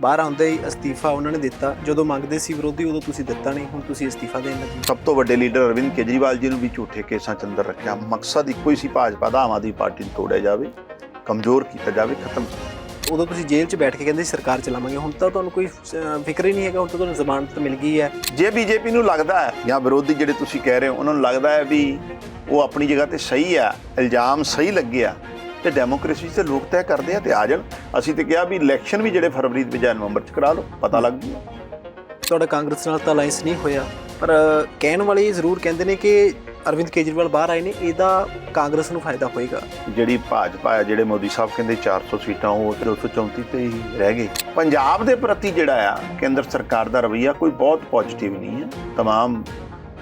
ਬਾਹਰ ਆਉਂਦੇ ਹੀ ਅਸਤੀਫਾ ਉਹਨਾਂ ਨੇ ਦਿੱਤਾ। ਜਦੋਂ ਮੰਗਦੇ ਸੀ ਵਿਰੋਧੀ ਉਦੋਂ ਤੁਸੀਂ ਦਿੱਤਾ ਨਹੀਂ ਹੁਣ ਤੁਸੀਂ ਅਸਤੀਫਾ ਦੇਣ ਲੱਗੇ। ਸਭ ਤੋਂ ਵੱਡੇ ਲੀਡਰ ਅਰਵਿੰਦ ਕੇਜਰੀਵਾਲ ਜੀ ਨੂੰ ਵੀ ਝੂਠੇ ਕੇਸਾਂ ਚ ਅੰਦਰ ਰੱਖਿਆ। ਮਕਸਦ ਇੱਕੋ ਹੀ ਸੀ ਭਾਜਪਾ ਦਾ ਆਮ ਆਦਮੀ ਪਾਰਟੀ ਨੂੰ ਤੋੜਿਆ ਜਾਵੇ ਕਮਜ਼ੋਰ ਕੀਤਾ ਜਾਵੇ ਖਤਮ ਉਦੋਂ ਤੁਸੀਂ ਜੇਲ੍ਹ 'ਚ ਬੈਠ ਕੇ ਕਹਿੰਦੇ ਸਰਕਾਰ ਚਲਾਵਾਂਗੇ। ਹੁਣ ਤਾਂ ਤੁਹਾਨੂੰ ਕੋਈ ਫਿਕਰ ਹੀ ਨਹੀਂ ਹੈਗਾ ਹੁਣ ਤਾਂ ਤੁਹਾਨੂੰ ਜ਼ਮਾਨਤ ਮਿਲ ਗਈ ਹੈ। ਜੇ ਬੀਜੇਪੀ ਨੂੰ ਲੱਗਦਾ ਹੈ ਜਾਂ ਵਿਰੋਧੀ ਜਿਹੜੇ ਤੁਸੀਂ ਕਹਿ ਰਹੇ ਹੋ ਉਹਨਾਂ ਨੂੰ ਲੱਗਦਾ ਹੈ ਵੀ ਉਹ ਆਪਣੀ ਜਗ੍ਹਾ ਤੇ ਸਹੀ ਆ ਇਲਜ਼ਾਮ ਸਹੀ ਲੱਗਿਆ ਤੇ ਡੈਮੋਕ੍ਰੇਸੀ 'ਚ ਤੇ ਲੋਕ ਤੈਅ ਕਰਦੇ ਆ ਤੇ ਆ ਜਾਣ ਅਸੀਂ ਤੇ ਕਿਹਾ ਵੀ ਇਲੈਕਸ਼ਨ ਵੀ ਜਿਹੜੇ ਫਰਵਰੀ ਦੇ ਜਾਂ ਨਵੰਬਰ 'ਚ ਕਰਾ ਲਓ ਪਤਾ ਲੱਗ ਜੂ ਤੁਹਾਡਾ ਕਾਂਗਰਸ ਨਾਲ ਤਾਂ ਅਲਾਈਅੰਸ ਨਹੀਂ ਹੋਇਆ ਪਰ ਅਹ, ਕਹਿਣ ਵਾਲੇ ਇਹ ਜ਼ਰੂਰ ਕਹਿੰਦੇ ਨੇ ਕਿ ਅਰਵਿੰਦ ਕੇਜਰੀਵਾਲ ਬਾਹਰ ਆਏ ਨੇ ਇਹਦਾ ਕਾਂਗਰਸ ਨੂੰ ਫਾਇਦਾ ਹੋਏਗਾ ਜਿਹੜੀ ਭਾਜਪਾ ਹੈ ਜਿਹੜੇ ਮੋਦੀ ਸਾਹਿਬ ਕਹਿੰਦੇ 400 ਸੀਟਾਂ ਉਹ ਤੇ 234 ਤੇ ਹੀ ਰਹਿ ਗਏ ਪੰਜਾਬ ਦੇ ਪ੍ਰਤੀ ਜਿਹੜਾ ਆ ਕੇਂਦਰ ਸਰਕਾਰ ਦਾ ਰਵੱਈਆ ਕੋਈ ਬਹੁਤ ਪੋਜ਼ਿਟਿਵ ਨਹੀਂ ਹੈ तमाम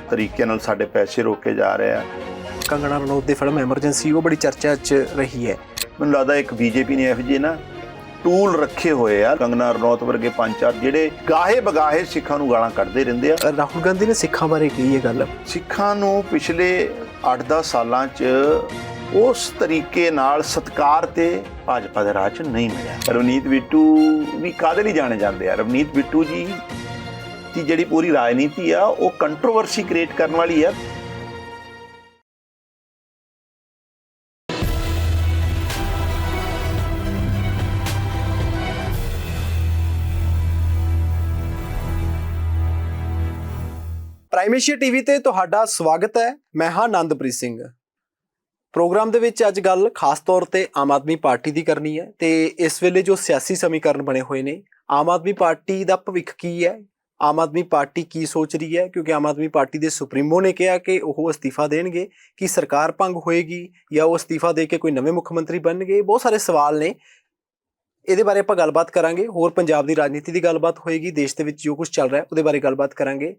ਤਰੀਕੇ ਨਾਲ ਸਾਡੇ ਪੈਸੇ ਰੋਕੇ ਜਾ ਰਹੇ ਆ ਕੰਗਣਾ ਰਣੌਤ ਦੀ ਫਿਲਮ ਐਮਰਜੈਂਸੀ ਉਹ ਬੜੀ ਚਰਚਾ 'ਚ ਰਹੀ ਹੈ। ਮੈਨੂੰ ਲੱਗਦਾ ਇੱਕ ਬੀਜੇਪੀ ਨੇ ਇਹੋ ਜਿਹੇ ਨਾ ਟੂਲ ਰੱਖੇ ਹੋਏ ਆ ਕੰਗਨਾ ਰਣੌਤ ਵਰਗੇ ਪੰਜ ਚਾਰ ਜਿਹੜੇ ਗਾਹੇ ਬਗਾਹੇ ਸਿੱਖਾਂ ਨੂੰ ਗਾਲਾਂ ਕੱਢਦੇ ਰਹਿੰਦੇ ਆ। ਰਾਹੁਲ ਗਾਂਧੀ ਨੇ ਸਿੱਖਾਂ ਬਾਰੇ ਕਹੀ ਇਹ ਗੱਲ? ਸਿੱਖਾਂ ਨੂੰ ਪਿਛਲੇ 8-10 ਸਾਲਾਂ 'ਚ ਉਸ ਤਰੀਕੇ ਨਾਲ ਸਤਕਾਰ ਤੇ ਭਾਜਪਾ ਦੇ ਰਾਹ 'ਚ ਨਹੀਂ ਮਿਲਿਆ। ਰਵਨੀਤ ਬਿੱਟੂ ਵੀ ਕਾਹਦੇ ਲਈ ਜਾਣੇ ਜਾਂਦੇ ਆ? ਰਵਨੀਤ ਬਿੱਟੂ ਜੀ ਦੀ ਜਿਹੜੀ ਪੂਰੀ ਰਾਜਨੀਤੀ ਆ ਉਹ ਕੰਟਰੋਵਰਸੀ ਕ੍ਰੀਏਟ ਕਰਨ ਵਾਲੀ ਆ। ਪ੍ਰਾਈਮ ਪ੍ਰਾਈਮੇਸ਼ੀਆ ਟੀਵੀ ਤੇ ਤੁਹਾਡਾ ਸਵਾਗਤ ਹੈ। ਮੈਂ ਹਾਂ ਆਨੰਦਪ੍ਰੀਤ ਸਿੰਘ। ਪ੍ਰੋਗਰਾਮ ਦੇ ਵਿੱਚ ਅੱਜ ਗੱਲ ਖਾਸ ਤੌਰ ਤੇ ਆਮ ਆਦਮੀ ਪਾਰਟੀ ਦੀ ਕਰਨੀ ਹੈ ਤੇ ਇਸ ਵੇਲੇ ਜੋ ਸਿਆਸੀ ਸਮੀਕਰਨ ਬਣੇ ਹੋਏ ਨੇ, ਆਮ ਆਦਮੀ ਪਾਰਟੀ ਦਾ ਭਵਿੱਖ ਕੀ ਹੈ? ਆਮ ਆਦਮੀ ਪਾਰਟੀ ਕੀ ਸੋਚ ਰਹੀ ਹੈ? ਕਿਉਂਕਿ ਆਮ ਆਦਮੀ ਪਾਰਟੀ ਦੇ ਸੁਪਰੀਮੋ ਨੇ ਕਿਹਾ ਕਿ ਉਹ ਅਸਤੀਫਾ ਦੇਣਗੇ, ਕਿ ਸਰਕਾਰ ਭੰਗ ਹੋਏਗੀ ਜਾਂ ਉਹ ਅਸਤੀਫਾ ਦੇ ਕੇ ਕੋਈ ਨਵੇਂ ਮੁੱਖ ਮੰਤਰੀ ਬਣਨਗੇ? ਬਹੁਤ ਸਾਰੇ ਸਵਾਲ ਨੇ। ਇਹਦੇ ਬਾਰੇ ਆਪਾਂ ਗੱਲਬਾਤ ਕਰਾਂਗੇ। ਹੋਰ ਪੰਜਾਬ ਦੀ ਰਾਜਨੀਤੀ ਦੀ ਗੱਲਬਾਤ ਹੋਏਗੀ, ਦੇਸ਼ ਦੇ ਵਿੱਚ ਜੋ ਕੁਝ ਚੱਲ ਰਿਹਾ ਹੈ ਉਹਦੇ ਬਾਰੇ ਗੱਲਬਾਤ ਕਰਾਂਗੇ।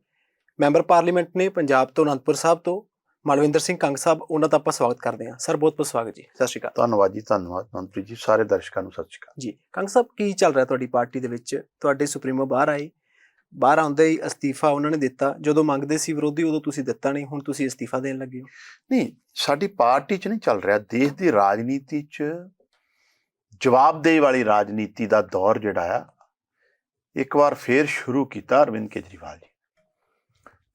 ਮੈਂਬਰ ਪਾਰਲੀਮੈਂਟ ਨੇ ਪੰਜਾਬ ਤੋਂ ਅਨੰਦਪੁਰ ਸਾਹਿਬ ਤੋਂ ਮਲਵਿੰਦਰ ਸਿੰਘ ਕੰਗ ਸਾਹਿਬ ਉਹਨਾਂ ਦਾ ਆਪਾਂ ਸਵਾਗਤ ਕਰਦੇ ਹਾਂ। ਸਰ ਬਹੁਤ ਬਹੁਤ ਸਵਾਗਤ ਜੀ। ਸਤਿ ਸ਼੍ਰੀ ਅਕਾਲ। ਧੰਨਵਾਦ ਜੀ ਧੰਨਵਾਦ ਮੰਤਰੀ ਜੀ ਸਾਰੇ ਦਰਸ਼ਕਾਂ ਨੂੰ ਸਤਿ ਸ਼੍ਰੀ ਅਕਾਲ। ਜੀ ਕੰਗ ਸਾਹਿਬ ਕੀ ਚੱਲ ਰਿਹਾ ਤੁਹਾਡੀ ਪਾਰਟੀ ਦੇ ਵਿੱਚ? ਤੁਹਾਡੇ ਸੁਪਰੀਮੋ ਬਾਹਰ ਆਏ ਬਾਹਰ ਆਉਂਦੇ ਹੀ ਅਸਤੀਫਾ ਉਹਨਾਂ ਨੇ ਦਿੱਤਾ। ਜਦੋਂ ਮੰਗਦੇ ਸੀ ਵਿਰੋਧੀ ਉਦੋਂ ਤੁਸੀਂ ਦਿੱਤਾ ਨਹੀਂ ਹੁਣ ਤੁਸੀਂ ਅਸਤੀਫਾ ਦੇਣ ਲੱਗੇ ਹੋ। ਨਹੀਂ ਸਾਡੀ ਪਾਰਟੀ 'ਚ ਨਹੀਂ ਚੱਲ ਰਿਹਾ। ਦੇਸ਼ ਦੀ ਰਾਜਨੀਤੀ 'ਚ ਜਵਾਬਦੇਹੀ ਵਾਲੀ ਰਾਜਨੀਤੀ ਦਾ ਦੌਰ ਜਿਹੜਾ ਆ ਇੱਕ ਵਾਰ ਫੇਰ ਸ਼ੁਰੂ ਕੀਤਾ ਅਰਵਿੰਦ ਕੇਜਰੀਵਾਲ ਜੀ।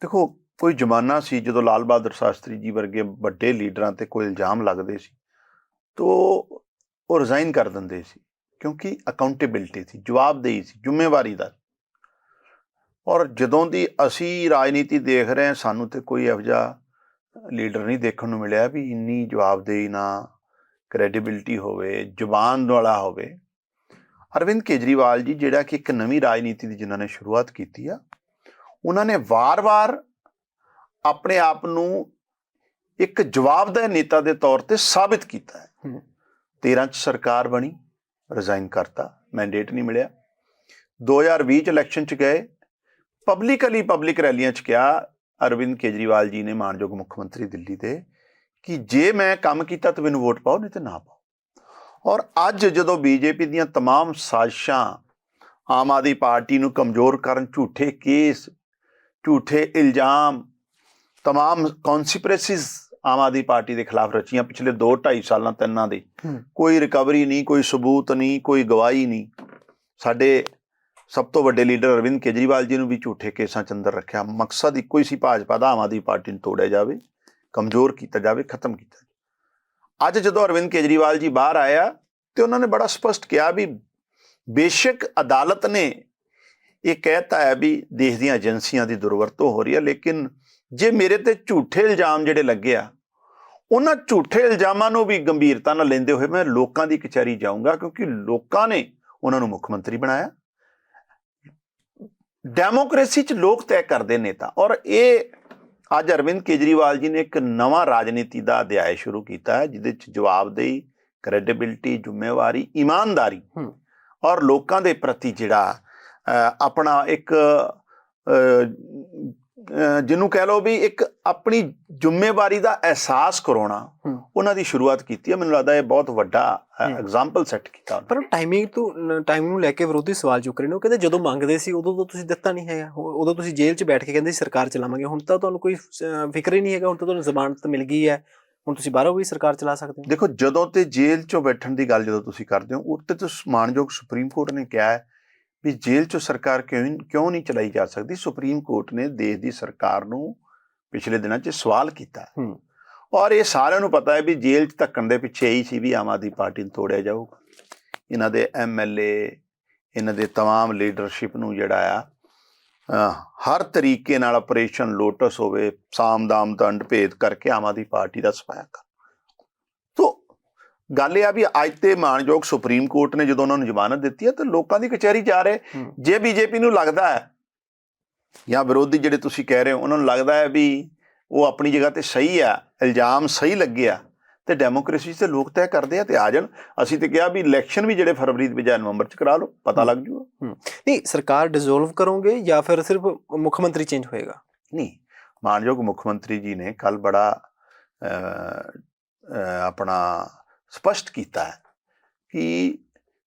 ਦੇਖੋ, ਕੋਈ ਜ਼ਮਾਨਾ ਸੀ ਜਦੋਂ ਲਾਲ ਬਹਾਦਰ ਸ਼ਾਸਤਰੀ ਜੀ ਵਰਗੇ ਵੱਡੇ ਲੀਡਰਾਂ ਤੇ ਕੋਈ ਇਲਜ਼ਾਮ ਲੱਗਦੇ ਸੀ, ਤੋ ਉਹ ਰਿਜ਼ਾਈਨ ਕਰ ਦਿੰਦੇ ਸੀ, ਕਿਉਂਕਿ ਅਕਾਊਂਟੇਬਿਲਟੀ ਸੀ, ਜਵਾਬਦੇਹੀ ਸੀ, ਜ਼ਿੰਮੇਵਾਰੀ ਦਾ ਔਰ ਜਦੋਂ ਦੀ ਅਸੀਂ ਰਾਜਨੀਤੀ ਦੇਖ ਰਹੇ ਹਾਂ, ਸਾਨੂੰ ਤੇ ਕੋਈ ਇਹੋ ਜਿਹਾ ਲੀਡਰ ਨਹੀਂ ਦੇਖਣ ਨੂੰ ਮਿਲਿਆ ਵੀ ਇੰਨੀ ਜਵਾਬਦੇਹੀ ਨਾ ਕ੍ਰੈਡੀਬਿਲਟੀ ਹੋਵੇ, ਜ਼ੁਬਾਨ ਵਾਲਾ ਹੋਵੇ। ਅਰਵਿੰਦ ਕੇਜਰੀਵਾਲ ਜੀ ਜਿਹੜਾ ਕਿ ਇੱਕ ਨਵੀਂ ਰਾਜਨੀਤੀ ਦੀ ਜਿਨ੍ਹਾਂ ਨੇ ਸ਼ੁਰੂਆਤ ਕੀਤੀ ਆ ਉਹਨਾਂ ਨੇ ਵਾਰ-ਵਾਰ ਆਪਣੇ ਆਪ ਨੂੰ ਇੱਕ ਜਵਾਬਦeh ਨੇਤਾ ਦੇ ਤੌਰ ਤੇ ਸਾਬਿਤ ਕੀਤਾ ਹੈ ਹਮ। 13 ਚ ਸਰਕਾਰ ਬਣੀ ਰਿਜ਼ਾਈਨ ਕਰਤਾ ਮੈਂਡੇਟ ਨਹੀਂ ਮਿਲਿਆ 2020 ਚ ਇਲੈਕਸ਼ਨ ਚ ਗਏ ਪਬਲਿਕਲੀ ਪਬਲਿਕ ਰੈਲੀਆਂ ਚ ਕਿਹਾ ਅਰਵਿੰਦ ਕੇਜਰੀਵਾਲ ਜੀ ਨੇ ਮਾਨਯੋਗ ਮੁੱਖ ਮੰਤਰੀ ਦਿੱਲੀ ਦੇ ਕਿ ਜੇ ਮੈਂ ਕੰਮ ਕੀਤਾ ਤਾਂ ਮੈਨੂੰ ਵੋਟ ਪਾਓ ਨਹੀਂ ਤੇ ਨਾ ਪਾਓ ਔਰ ਅੱਜ ਜਦੋਂ ਬੀਜੇਪੀ ਦੀਆਂ तमाम ਸਾਜ਼ਿਸ਼ਾਂ ਆਮ ਆਦਮੀ ਪਾਰਟੀ ਨੂੰ ਕਮਜ਼ੋਰ ਕਰਨ ਝੂਠੇ ਕੇਸ ਝੂਠੇ ਇਲਜ਼ਾਮ तमाम ਕਨਸਪੀਰੇਸੀਜ਼ ਆਮ ਆਦਮੀ ਪਾਰਟੀ ਦੇ ਖਿਲਾਫ ਰਚੀਆਂ ਪਿਛਲੇ 2 2.5 ਸਾਲਾਂ ਤਿੰਨਾਂ ਦੇ ਹੂੰ। ਕੋਈ ਰਿਕਵਰੀ ਨਹੀਂ ਕੋਈ ਸਬੂਤ ਨਹੀਂ ਕੋਈ ਗਵਾਹੀ ਨਹੀਂ ਸਾਡੇ ਸਭ ਤੋਂ ਵੱਡੇ ਲੀਡਰ ਅਰਵਿੰਦ ਕੇਜਰੀਵਾਲ ਜੀ ਨੂੰ ਵੀ ਝੂਠੇ ਕੇਸਾਂ ਚ ਅੰਦਰ ਰੱਖਿਆ ਮਕਸਦ ਇੱਕੋ ਹੀ ਸੀ ਭਾਜਪਾ ਦਾ ਆਮ ਆਦਮੀ ਪਾਰਟੀ ਨੂੰ ਤੋੜਿਆ ਜਾਵੇ ਕਮਜ਼ੋਰ ਕੀਤਾ ਜਾਵੇ ਖਤਮ ਕੀਤਾ ਜਾਵੇ ਅੱਜ ਜਦੋਂ ਅਰਵਿੰਦ ਕੇਜਰੀਵਾਲ ਜੀ ਬਾਹਰ ਆਇਆ ਤੇ ਉਹਨਾਂ ਨੇ ਬੜਾ ਸਪਸ਼ਟ ਕਿਹਾ ਵੀ ਬੇਸ਼ੱਕ ਅਦਾਲਤ ਨੇ ਇਹ ਕਹਿਤਾ ਹੈ ਵੀ ਦੇਸ਼ ਦੀਆਂ ਏਜੰਸੀਆਂ ਦੀ ਦੁਰਵਰਤੋਂ ਹੋ ਰਹੀ ਹੈ ਲੇਕਿਨ ਜੇ ਮੇਰੇ ਤੇ ਝੂਠੇ ਇਲਜ਼ਾਮ ਜਿਹੜੇ ਲੱਗੇ ਆ ਉਹਨਾਂ ਝੂਠੇ ਇਲਜ਼ਾਮਾਂ ਨੂੰ ਵੀ ਗੰਭੀਰਤਾ ਨਾਲ ਲੈਂਦੇ ਹੋਏ ਮੈਂ ਲੋਕਾਂ ਦੀ ਕਚਹਿਰੀ ਜਾਊਂਗਾ ਕਿਉਂਕਿ ਲੋਕਾਂ ਨੇ ਉਹਨਾਂ ਨੂੰ ਮੁੱਖ ਮੰਤਰੀ ਬਣਾਇਆ ਡੈਮੋਕ੍ਰੇਸੀ 'ਚ ਲੋਕ ਤੈਅ ਕਰਦੇ ਨੇਤਾ ਔਰ ਇਹ ਅੱਜ ਅਰਵਿੰਦ ਕੇਜਰੀਵਾਲ ਜੀ ਨੇ ਇੱਕ ਨਵਾਂ ਰਾਜਨੀਤੀ ਦਾ ਅਧਿਆਇ ਸ਼ੁਰੂ ਕੀਤਾ ਹੈ ਜਿਹਦੇ 'ਚ ਜਵਾਬਦੇਹੀ ਕ੍ਰੈਡੀਬਿਲਟੀ ਜ਼ਿੰਮੇਵਾਰੀ ਇਮਾਨਦਾਰੀ। ਔਰ ਲੋਕਾਂ ਦੇ ਪ੍ਰਤੀ ਜਿਹੜਾ ਆਪਣਾ ਇੱਕ ਜਿਹਨੂੰ ਕਹਿ ਲਓ ਵੀ ਇੱਕ ਆਪਣੀ ਜ਼ਿੰਮੇਵਾਰੀ ਦਾ ਅਹਿਸਾਸ ਕਰਾਉਣਾ। ਉਹਨਾਂ ਦੀ ਸ਼ੁਰੂਆਤ ਕੀਤੀ ਹੈ। ਮੈਨੂੰ ਲੱਗਦਾ ਇਹ ਬਹੁਤ ਵੱਡਾ। ਐਗਜ਼ਾਮਪਲ ਸੈੱਟ ਕੀਤਾ ਪਰ ਟਾਈਮਿੰਗ ਤੋਂ ਟਾਈਮ ਨੂੰ ਲੈ ਕੇ ਵਿਰੋਧੀ ਸਵਾਲ ਚੁੱਕ ਰਹੇ ਨੇ। ਉਹ ਕਹਿੰਦੇ ਜਦੋਂ ਮੰਗਦੇ ਸੀ ਉਦੋਂ ਤਾਂ ਤੁਸੀਂ ਦਿੱਤਾ ਨਹੀਂ ਹੈਗਾ। ਉਦੋਂ ਤੁਸੀਂ ਜੇਲ੍ਹ 'ਚ ਬੈਠ ਕੇ ਕਹਿੰਦੇ ਸਰਕਾਰ ਚਲਾਵਾਂਗੇ। ਹੁਣ ਤਾਂ ਤੁਹਾਨੂੰ ਕੋਈ ਫਿਕਰ ਹੀ ਨਹੀਂ ਹੈਗਾ। ਹੁਣ ਤਾਂ ਤੁਹਾਨੂੰ ਜ਼ਮਾਨਤ ਮਿਲ ਗਈ ਹੈ। ਹੁਣ ਤੁਸੀਂ ਬਾਹਰੋਂ ਵੀ ਸਰਕਾਰ ਚਲਾ ਸਕਦੇ ਹੋ। ਦੇਖੋ ਜਦੋਂ ਤੇ ਜੇਲ੍ਹ ਚੋਂ ਬੈਠਣ ਦੀ ਗੱਲ ਜਦੋਂ ਤੁਸੀਂ ਕਰਦੇ ਹੋ ਉੱਤੇ ਤਾਂ ਮਾਨਯੋਗ ਸੁਪਰੀਮ ਕੋਰਟ ਨੇ ਕਿਹਾ ਹੈ ਵੀ ਜੇਲ੍ਹ 'ਚੋਂ ਸਰਕਾਰ ਕਿਉਂ ਕਿਉਂ ਨਹੀਂ ਚਲਾਈ ਜਾ ਸਕਦੀ ਸੁਪਰੀਮ ਕੋਰਟ ਨੇ ਦੇਸ਼ ਦੀ ਸਰਕਾਰ ਨੂੰ ਪਿਛਲੇ ਦਿਨਾਂ 'ਚ ਸਵਾਲ ਕੀਤਾ ਹੂੰ। ਔਰ ਇਹ ਸਾਰਿਆਂ ਨੂੰ ਪਤਾ ਹੈ ਵੀ ਜੇਲ੍ਹ 'ਚ ਧੱਕਣ ਦੇ ਪਿੱਛੇ ਹੀ ਸੀ ਵੀ ਆਮ ਆਦਮੀ ਪਾਰਟੀ ਨੂੰ ਤੋੜਿਆ ਜਾਊਗਾ ਇਹਨਾਂ ਦੇ ਐਮਐਲਏ ਇਹਨਾਂ ਦੇ तमाम ਲੀਡਰਸ਼ਿਪ ਨੂੰ ਜਿਹੜਾ ਆ ਅਹ, ਹਰ ਤਰੀਕੇ ਨਾਲ ਆਪਰੇਸ਼ਨ ਲੋਟਸ ਹੋਵੇ ਸਾਮ ਦਾਮ ਦੰਡ ਭੇਦ ਕਰਕੇ ਆਮ ਆਦਮੀ ਪਾਰਟੀ ਦਾ ਸਫਾਇਆ ਕਰ ਤੋ ਗੱਲ ਇਹ ਆ ਵੀ ਅੱਜ ਤੇ ਮਾਨਯੋਗ ਸੁਪਰੀਮ ਕੋਰਟ ਨੇ ਜਦੋਂ ਉਹਨਾਂ ਨੂੰ ਜ਼ਮਾਨਤ ਦਿੱਤੀ ਹੈ ਤਾਂ ਲੋਕਾਂ ਦੀ ਕਚਹਿਰੀ ਜਾ ਰਹੇ। ਜੇ ਬੀਜੇਪੀ ਨੂੰ ਲੱਗਦਾ ਹੈ ਜਾਂ ਵਿਰੋਧੀ ਜਿਹੜੇ ਤੁਸੀਂ ਕਹਿ ਰਹੇ ਹੋ ਉਹਨਾਂ ਨੂੰ ਲੱਗਦਾ ਹੈ ਵੀ ਉਹ ਆਪਣੀ ਜਗ੍ਹਾ ਤੇ ਸਹੀ ਆ ਇਲਜ਼ਾਮ ਸਹੀ ਲੱਗਿਆ ਤੇ ਡੈਮੋਕ੍ਰੇਸੀ ਤੇ ਲੋਕ ਤੈਅ ਕਰਦੇ ਆ ਤੇ ਆ ਜਾਣ। ਅਸੀਂ ਤੇ ਕਿਹਾ ਵੀ ਇਲੈਕਸ਼ਨ ਵੀ ਜਿਹੜੇ ਫਰਵਰੀ ਦੇ ਬਜਾਏ ਨਵੰਬਰ 'ਚ ਕਰਾ ਲਓ ਪਤਾ ਲੱਗ ਜੂਗਾ। ਨਹੀਂ ਸਰਕਾਰ ਡਿਸੋਲਵ ਕਰੋਗੇ ਜਾਂ ਫਿਰ ਸਿਰਫ ਮੁੱਖ ਮੰਤਰੀ ਚੇਂਜ ਹੋਏਗਾ? ਨਹੀਂ ਮਾਨਯੋਗ ਮੁੱਖ ਮੰਤਰੀ ਜੀ ਨੇ ਕੱਲ ਬੜਾ ਆਪਣਾ ਸਪਸ਼ਟ ਕੀਤਾ ਹੈ ਕਿ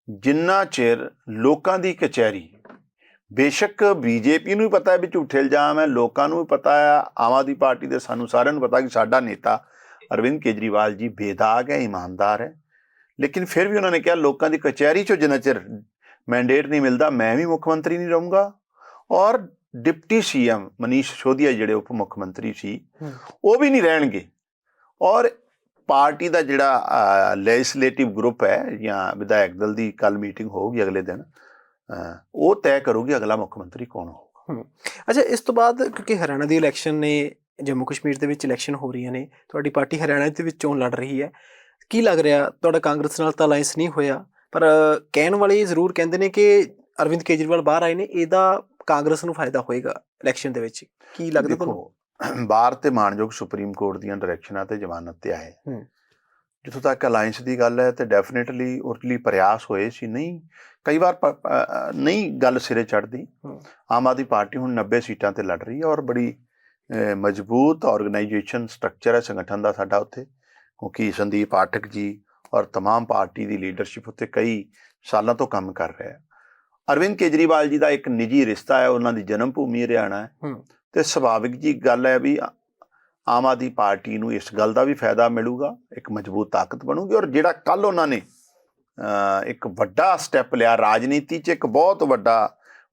ਜਿੰਨਾ ਚਿਰ ਲੋਕਾਂ ਦੀ ਕਚਹਿਰੀ ਬੇਸ਼ੱਕ ਬੀਜੇਪੀ ਨੂੰ ਵੀ ਪਤਾ ਹੈ ਵੀ ਝੂਠੇ ਇਲਜ਼ਾਮ ਹੈ ਲੋਕਾਂ ਨੂੰ ਵੀ ਪਤਾ ਹੈ ਆਮ ਆਦਮੀ ਪਾਰਟੀ ਦੇ ਸਾਨੂੰ ਸਾਰਿਆਂ ਨੂੰ ਪਤਾ ਕਿ ਸਾਡਾ ਨੇਤਾ ਅਰਵਿੰਦ ਕੇਜਰੀਵਾਲ ਜੀ ਬੇਦਾਗ ਹੈ ਇਮਾਨਦਾਰ ਹੈ। ਲੇਕਿਨ ਫਿਰ ਵੀ ਉਹਨਾਂ ਨੇ ਕਿਹਾ ਲੋਕਾਂ ਦੀ ਕਚਹਿਰੀ ਚੋਂ ਜਿੰਨਾ ਚਿਰ ਮੈਂਡੇਟ ਨਹੀਂ ਮਿਲਦਾ ਮੈਂ ਵੀ ਮੁੱਖ ਮੰਤਰੀ ਨਹੀਂ ਰਹੂੰਗਾ। ਔਰ ਡਿਪਟੀ ਸੀਐਮ ਮਨੀਸ਼ ਸਿਸੋਦੀਆ ਜਿਹੜੇ ਉਪ ਮੁੱਖ ਮੰਤਰੀ ਸੀ। ਉਹ ਵੀ ਨਹੀਂ ਰਹਿਣਗੇ। ਔਰ ਪਾਰਟੀ ਦਾ ਜਿਹੜਾ ਲੈਜਿਸਲੇਟਿਵ ਗਰੁੱਪ ਹੈ ਜਾਂ ਵਿਧਾਇਕ ਦਲ ਦੀ ਕੱਲ ਮੀਟਿੰਗ ਹੋਊਗੀ ਅਗਲੇ ਦਿਨ ਉਹ ਤੈਅ ਕਰੂਗੀ ਅਗਲਾ ਮੁੱਖ ਮੰਤਰੀ ਕੌਣ ਹੋਊਗਾ। ਅੱਛਾ ਇਸ ਤੋਂ ਬਾਅਦ ਕਿਉਂਕਿ ਹਰਿਆਣਾ ਦੀ ਇਲੈਕਸ਼ਨ ਨੇ ਜੰਮੂ ਕਸ਼ਮੀਰ ਦੇ ਵਿੱਚ ਇਲੈਕਸ਼ਨ ਹੋ ਰਹੀਆਂ ਨੇ ਤੁਹਾਡੀ ਪਾਰਟੀ ਹਰਿਆਣਾ ਦੇ ਵਿੱਚ ਚੋਣ ਲੜ ਰਹੀ ਹੈ। ਕੀ ਲੱਗ ਰਿਹਾ? ਤੁਹਾਡਾ ਕਾਂਗਰਸ ਨਾਲ ਤਾਂ ਅਲਾਈਅੰਸ ਨਹੀਂ ਹੋਇਆ ਪਰ ਕਹਿਣ ਵਾਲੇ ਜ਼ਰੂਰ ਕਹਿੰਦੇ ਨੇ ਕਿ ਅਰਵਿੰਦ ਕੇਜਰੀਵਾਲ ਬਾਹਰ ਆਏ ਨੇ ਇਹਦਾ ਕਾਂਗਰਸ ਨੂੰ ਫਾਇਦਾ ਹੋਏਗਾ ਇਲੈਕਸ਼ਨ ਦੇ ਵਿੱਚ। ਕੀ ਲੱਗਦਾ ਤੁਹਾਨੂੰ? ਦੇਖੋ ਬਾਹਰ ਤੇ ਮਾਨਯੋਗ ਸੁਪਰੀਮ ਕੋਰਟ ਦੀਆਂ ਡਾਇਰੈਕਸ਼ਨਾਂ ਤੇ ਜ਼ਮਾਨਤ ਤੇ ਆਏ ਹੂੰ। ਜਿੱਥੋਂ ਤੱਕ ਅਲਾਈਅੰਸ ਦੀ ਗੱਲ ਹੈ ਤੇ ਡੈਫੀਨਿਟਲੀ ਉਹਦੇ ਲਈ ਪ੍ਰਯਾਸ ਹੋਏ ਸੀ ਨਹੀਂ ਕਈ ਵਾਰ ਪ- ਪ- ਅ, ਨਹੀਂ ਗੱਲ ਸਿਰੇ ਚੜਦੀ ਹੂੰ। ਆਮ ਆਦਮੀ ਪਾਰਟੀ ਹੁਣ 90 ਸੀਟਾਂ ਤੇ ਲੜ ਰਹੀ ਹੈ ਔਰ ਬੜੀ ਅ, ਮਜ਼ਬੂਤ ਆਰਗੇਨਾਈਜੇਸ਼ਨ ਸਟਰਕਚਰ ਹੈ ਸੰਗਠਨ ਦਾ ਸਾਡਾ ਉੱਥੇ ਕਿਉਂਕਿ ਸੰਦੀਪ ਪਾਠਕ ਜੀ ਔਰ तमाम ਪਾਰਟੀ ਦੀ ਲੀਡਰਸ਼ਿਪ ਉੱਤੇ ਕਈ ਸਾਲਾਂ ਤੋਂ ਕੰਮ ਕਰ ਰਿਹਾ ਹੈ ਅਰਵਿੰਦ ਕੇਜਰੀਵਾਲ ਜੀ ਦਾ ਇੱਕ ਨਿੱਜੀ ਰਿਸ਼ਤਾ ਹੈ ਉਹਨਾਂ ਦੀ ਜਨਮ ਭੂਮੀ ਹਰਿਆਣਾ ਹੈ ਹੂੰ। ਤੇ ਸੁਭਾਵਿਕ ਜੀ ਗੱਲ ਹੈ ਵੀ ਆ- ਆਮ ਆਦਮੀ ਪਾਰਟੀ ਨੂੰ ਇਸ ਗੱਲ ਦਾ ਵੀ ਫਾਇਦਾ ਮਿਲੂਗਾ ਇੱਕ ਮਜ਼ਬੂਤ ਤਾਕਤ ਬਣੂਗੀ ਔਰ ਜਿਹੜਾ ਕੱਲ ਉਹਨਾਂ ਨੇ ਅਹ, ਇੱਕ ਵੱਡਾ ਸਟੈਪ ਲਿਆ ਰਾਜਨੀਤੀ 'ਚ ਇੱਕ ਬਹੁਤ ਵੱਡਾ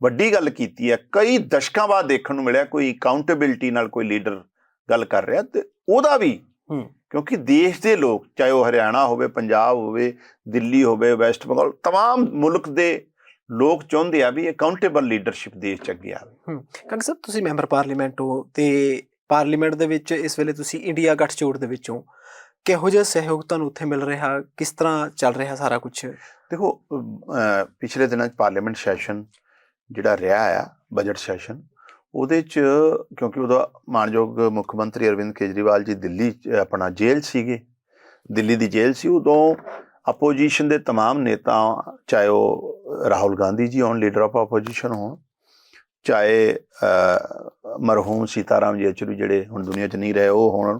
ਵੱਡੀ ਗੱਲ ਕੀਤੀ ਹੈ ਕਈ ਦਸ਼ਕਾਂ ਬਾਅਦ ਦੇਖਣ ਨੂੰ ਮਿਲਿਆ ਕੋਈ ਅਕਾਊਂਟੇਬਿਲਟੀ ਨਾਲ ਕੋਈ ਲੀਡਰ ਗੱਲ ਕਰ ਰਿਹਾ ਤੇ ਉਹਦਾ ਵੀ ਹੂੰ। ਕਿਉਂਕਿ ਦੇਸ਼ ਦੇ ਲੋਕ ਚਾਹੇ ਉਹ ਹਰਿਆਣਾ ਹੋਵੇ ਪੰਜਾਬ ਹੋਵੇ ਦਿੱਲੀ ਹੋਵੇ ਵੈਸਟ ਬੰਗਾਲ तमाम ਮੁਲਕ ਦੇ ਲੋਕ ਚਾਹੁੰਦੇ ਆ ਵੀ ਅਕਾਊਂਟੇਬਲ ਲੀਡਰਸ਼ਿਪ ਦੇਸ਼ 'ਚ ਅੱਗੇ ਆਵੇ। ਕਾਂਗ ਸਾਹਿਬ ਤੁਸੀਂ ਮੈਂਬਰ ਪਾਰਲੀਮੈਂਟ ਹੋ ਤੇ ਪਾਰਲੀਮੈਂਟ ਦੇ ਵਿੱਚ ਇਸ ਵੇਲੇ ਤੁਸੀਂ ਇੰਡੀਆ ਗੱਠਜੋੜ ਦੇ ਵਿੱਚੋਂ ਕਿਹੋ ਜਿਹਾ ਸਹਿਯੋਗ ਤੁਹਾਨੂੰ ਉੱਥੇ ਮਿਲ ਰਿਹਾ? ਕਿਸ ਤਰ੍ਹਾਂ ਚੱਲ ਰਿਹਾ ਸਾਰਾ ਕੁਝ ਦੇਖੋ ਪਿਛਲੇ ਦਿਨਾਂ 'ਚ ਪਾਰਲੀਮੈਂਟ ਸੈਸ਼ਨ ਜਿਹੜਾ ਰਿਹਾ ਆ ਬਜਟ ਸੈਸ਼ਨ ਉਹਦੇ 'ਚ ਕਿਉਂਕਿ ਉਹਦਾ ਮਾਨਯੋਗ ਮੁੱਖ ਮੰਤਰੀ ਅਰਵਿੰਦ ਕੇਜਰੀਵਾਲ ਜੀ ਦਿੱਲੀ ਆਪਣਾ ਜੇਲ੍ਹ ਸੀਗੇ। ਦਿੱਲੀ ਦੀ ਜੇਲ੍ਹ ਸੀ ਉਦੋਂ ਆਪੋਜੀਸ਼ਨ ਦੇ तमाम ਨੇਤਾ ਚਾਹੇ ਉਹ ਰਾਹੁਲ ਗਾਂਧੀ ਜੀ ਹੋਣ ਲੀਡਰ ਆਫ ਆਪੋਜੀਸ਼ਨ ਹੋਣ ਚਾਹੇ ਅਹ, ਮਰਹੂਮ ਸੀਤਾਰਾਮ ਯੇਚੁਰੀ ਜਿਹੜੇ ਹੁਣ ਦੁਨੀਆ 'ਚ ਨਹੀਂ ਰਹੇ ਉਹ ਹੋਣ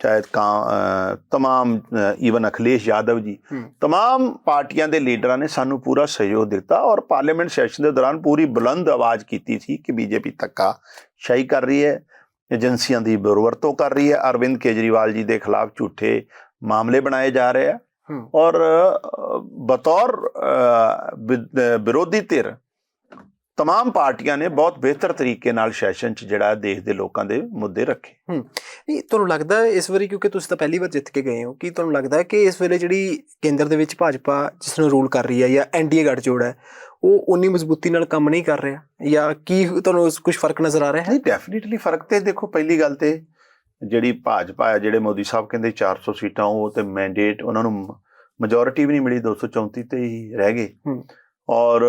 ਚਾਹੇ ਕਾਂ तमाम ਈਵਨ ਅਖਿਲੇਸ਼ ਯਾਦਵ ਜੀ तमाम ਪਾਰਟੀਆਂ ਦੇ ਲੀਡਰਾਂ ਨੇ ਸਾਨੂੰ ਪੂਰਾ ਸਹਿਯੋਗ ਦਿੱਤਾ ਔਰ ਪਾਰਲੀਮੈਂਟ ਸੈਸ਼ਨ ਦੇ ਦੌਰਾਨ ਪੂਰੀ ਬੁਲੰਦ ਆਵਾਜ਼ ਕੀਤੀ ਸੀ ਕਿ ਬੀਜੇਪੀ ਧੱਕਾ ਸ਼ਾਹੀ ਕਰ ਰਹੀ ਹੈ ਏਜੰਸੀਆਂ ਦੀ ਦੁਰਵਰਤੋਂ ਕਰ ਰਹੀ ਹੈ ਅਰਵਿੰਦ ਕੇਜਰੀਵਾਲ ਜੀ ਦੇ ਖਿਲਾਫ ਝੂਠੇ ਮਾਮਲੇ ਬਣਾਏ ਜਾ ਰਹੇ ਆ ਹੂੰ। ਔਰ ਅ, ਬਤੌਰ ਅ, ਵਿ- ਵਿਰੋਧੀ ਧਿਰ तमाम ਪਾਰਟੀਆਂ ਨੇ ਬਹੁਤ ਬਿਹਤਰ ਤਰੀਕੇ ਨਾਲ ਸੈਸ਼ਨ 'ਚ ਜਿਹੜਾ ਦੇਸ਼ ਦੇ ਲੋਕਾਂ ਦੇ ਮੁੱਦੇ ਰੱਖੇ ਨਹੀਂ ਤੁਹਾਨੂੰ ਲੱਗਦਾ ਹੈ ਇਸ ਵਾਰੀ ਕਿਉਂਕਿ ਤੁਸੀਂ ਤਾਂ ਪਹਿਲੀ ਵਾਰ ਜਿੱਤ ਕੇ ਗਏ ਹੋ ਕਿ ਤੁਹਾਨੂੰ ਲੱਗਦਾ ਹੈ ਕਿ ਇਸ ਵੇਲੇ ਜਿਹੜੀ ਕੇਂਦਰ ਦੇ ਵਿੱਚ ਭਾਜਪਾ ਜਿਸ ਨੂੰ ਰੂਲ ਕਰ ਰਹੀ ਹੈ ਜਾਂ ਐਨਡੀਏ ਗੱਠਜੋੜ ਹੈ ਉਹ ਉਨੀ ਮਜ਼ਬੂਤੀ ਨਾਲ ਕੰਮ ਨਹੀਂ ਕਰ ਰਿਹਾ ਜਾਂ ਕੀ ਤੁਹਾਨੂੰ ਕੁਝ ਫਰਕ ਨਜ਼ਰ ਆ ਰਿਹਾ ਹੈ ਨਹੀਂ ਡੈਫੀਨਿਟਲੀ ਫਰਕ ਤੇ ਦੇਖੋ ਪਹਿਲੀ ਗੱਲ ਤੇ ਜਿਹੜੀ ਭਾਜਪਾ ਹੈ ਜਿਹੜੇ ਮੋਦੀ ਸਾਹਿਬ ਕਹਿੰਦੇ 400 ਸੀਟਾਂ ਉਹ ਤੇ ਮੈਂਡੇਟ ਉਹਨਾਂ ਨੂੰ ਮੈਜੋਰਿਟੀ ਵੀ ਨਹੀਂ ਮਿਲੀ 234 ਤੇ ਹੀ ਰਹਿ ਗਏ। ਔਰ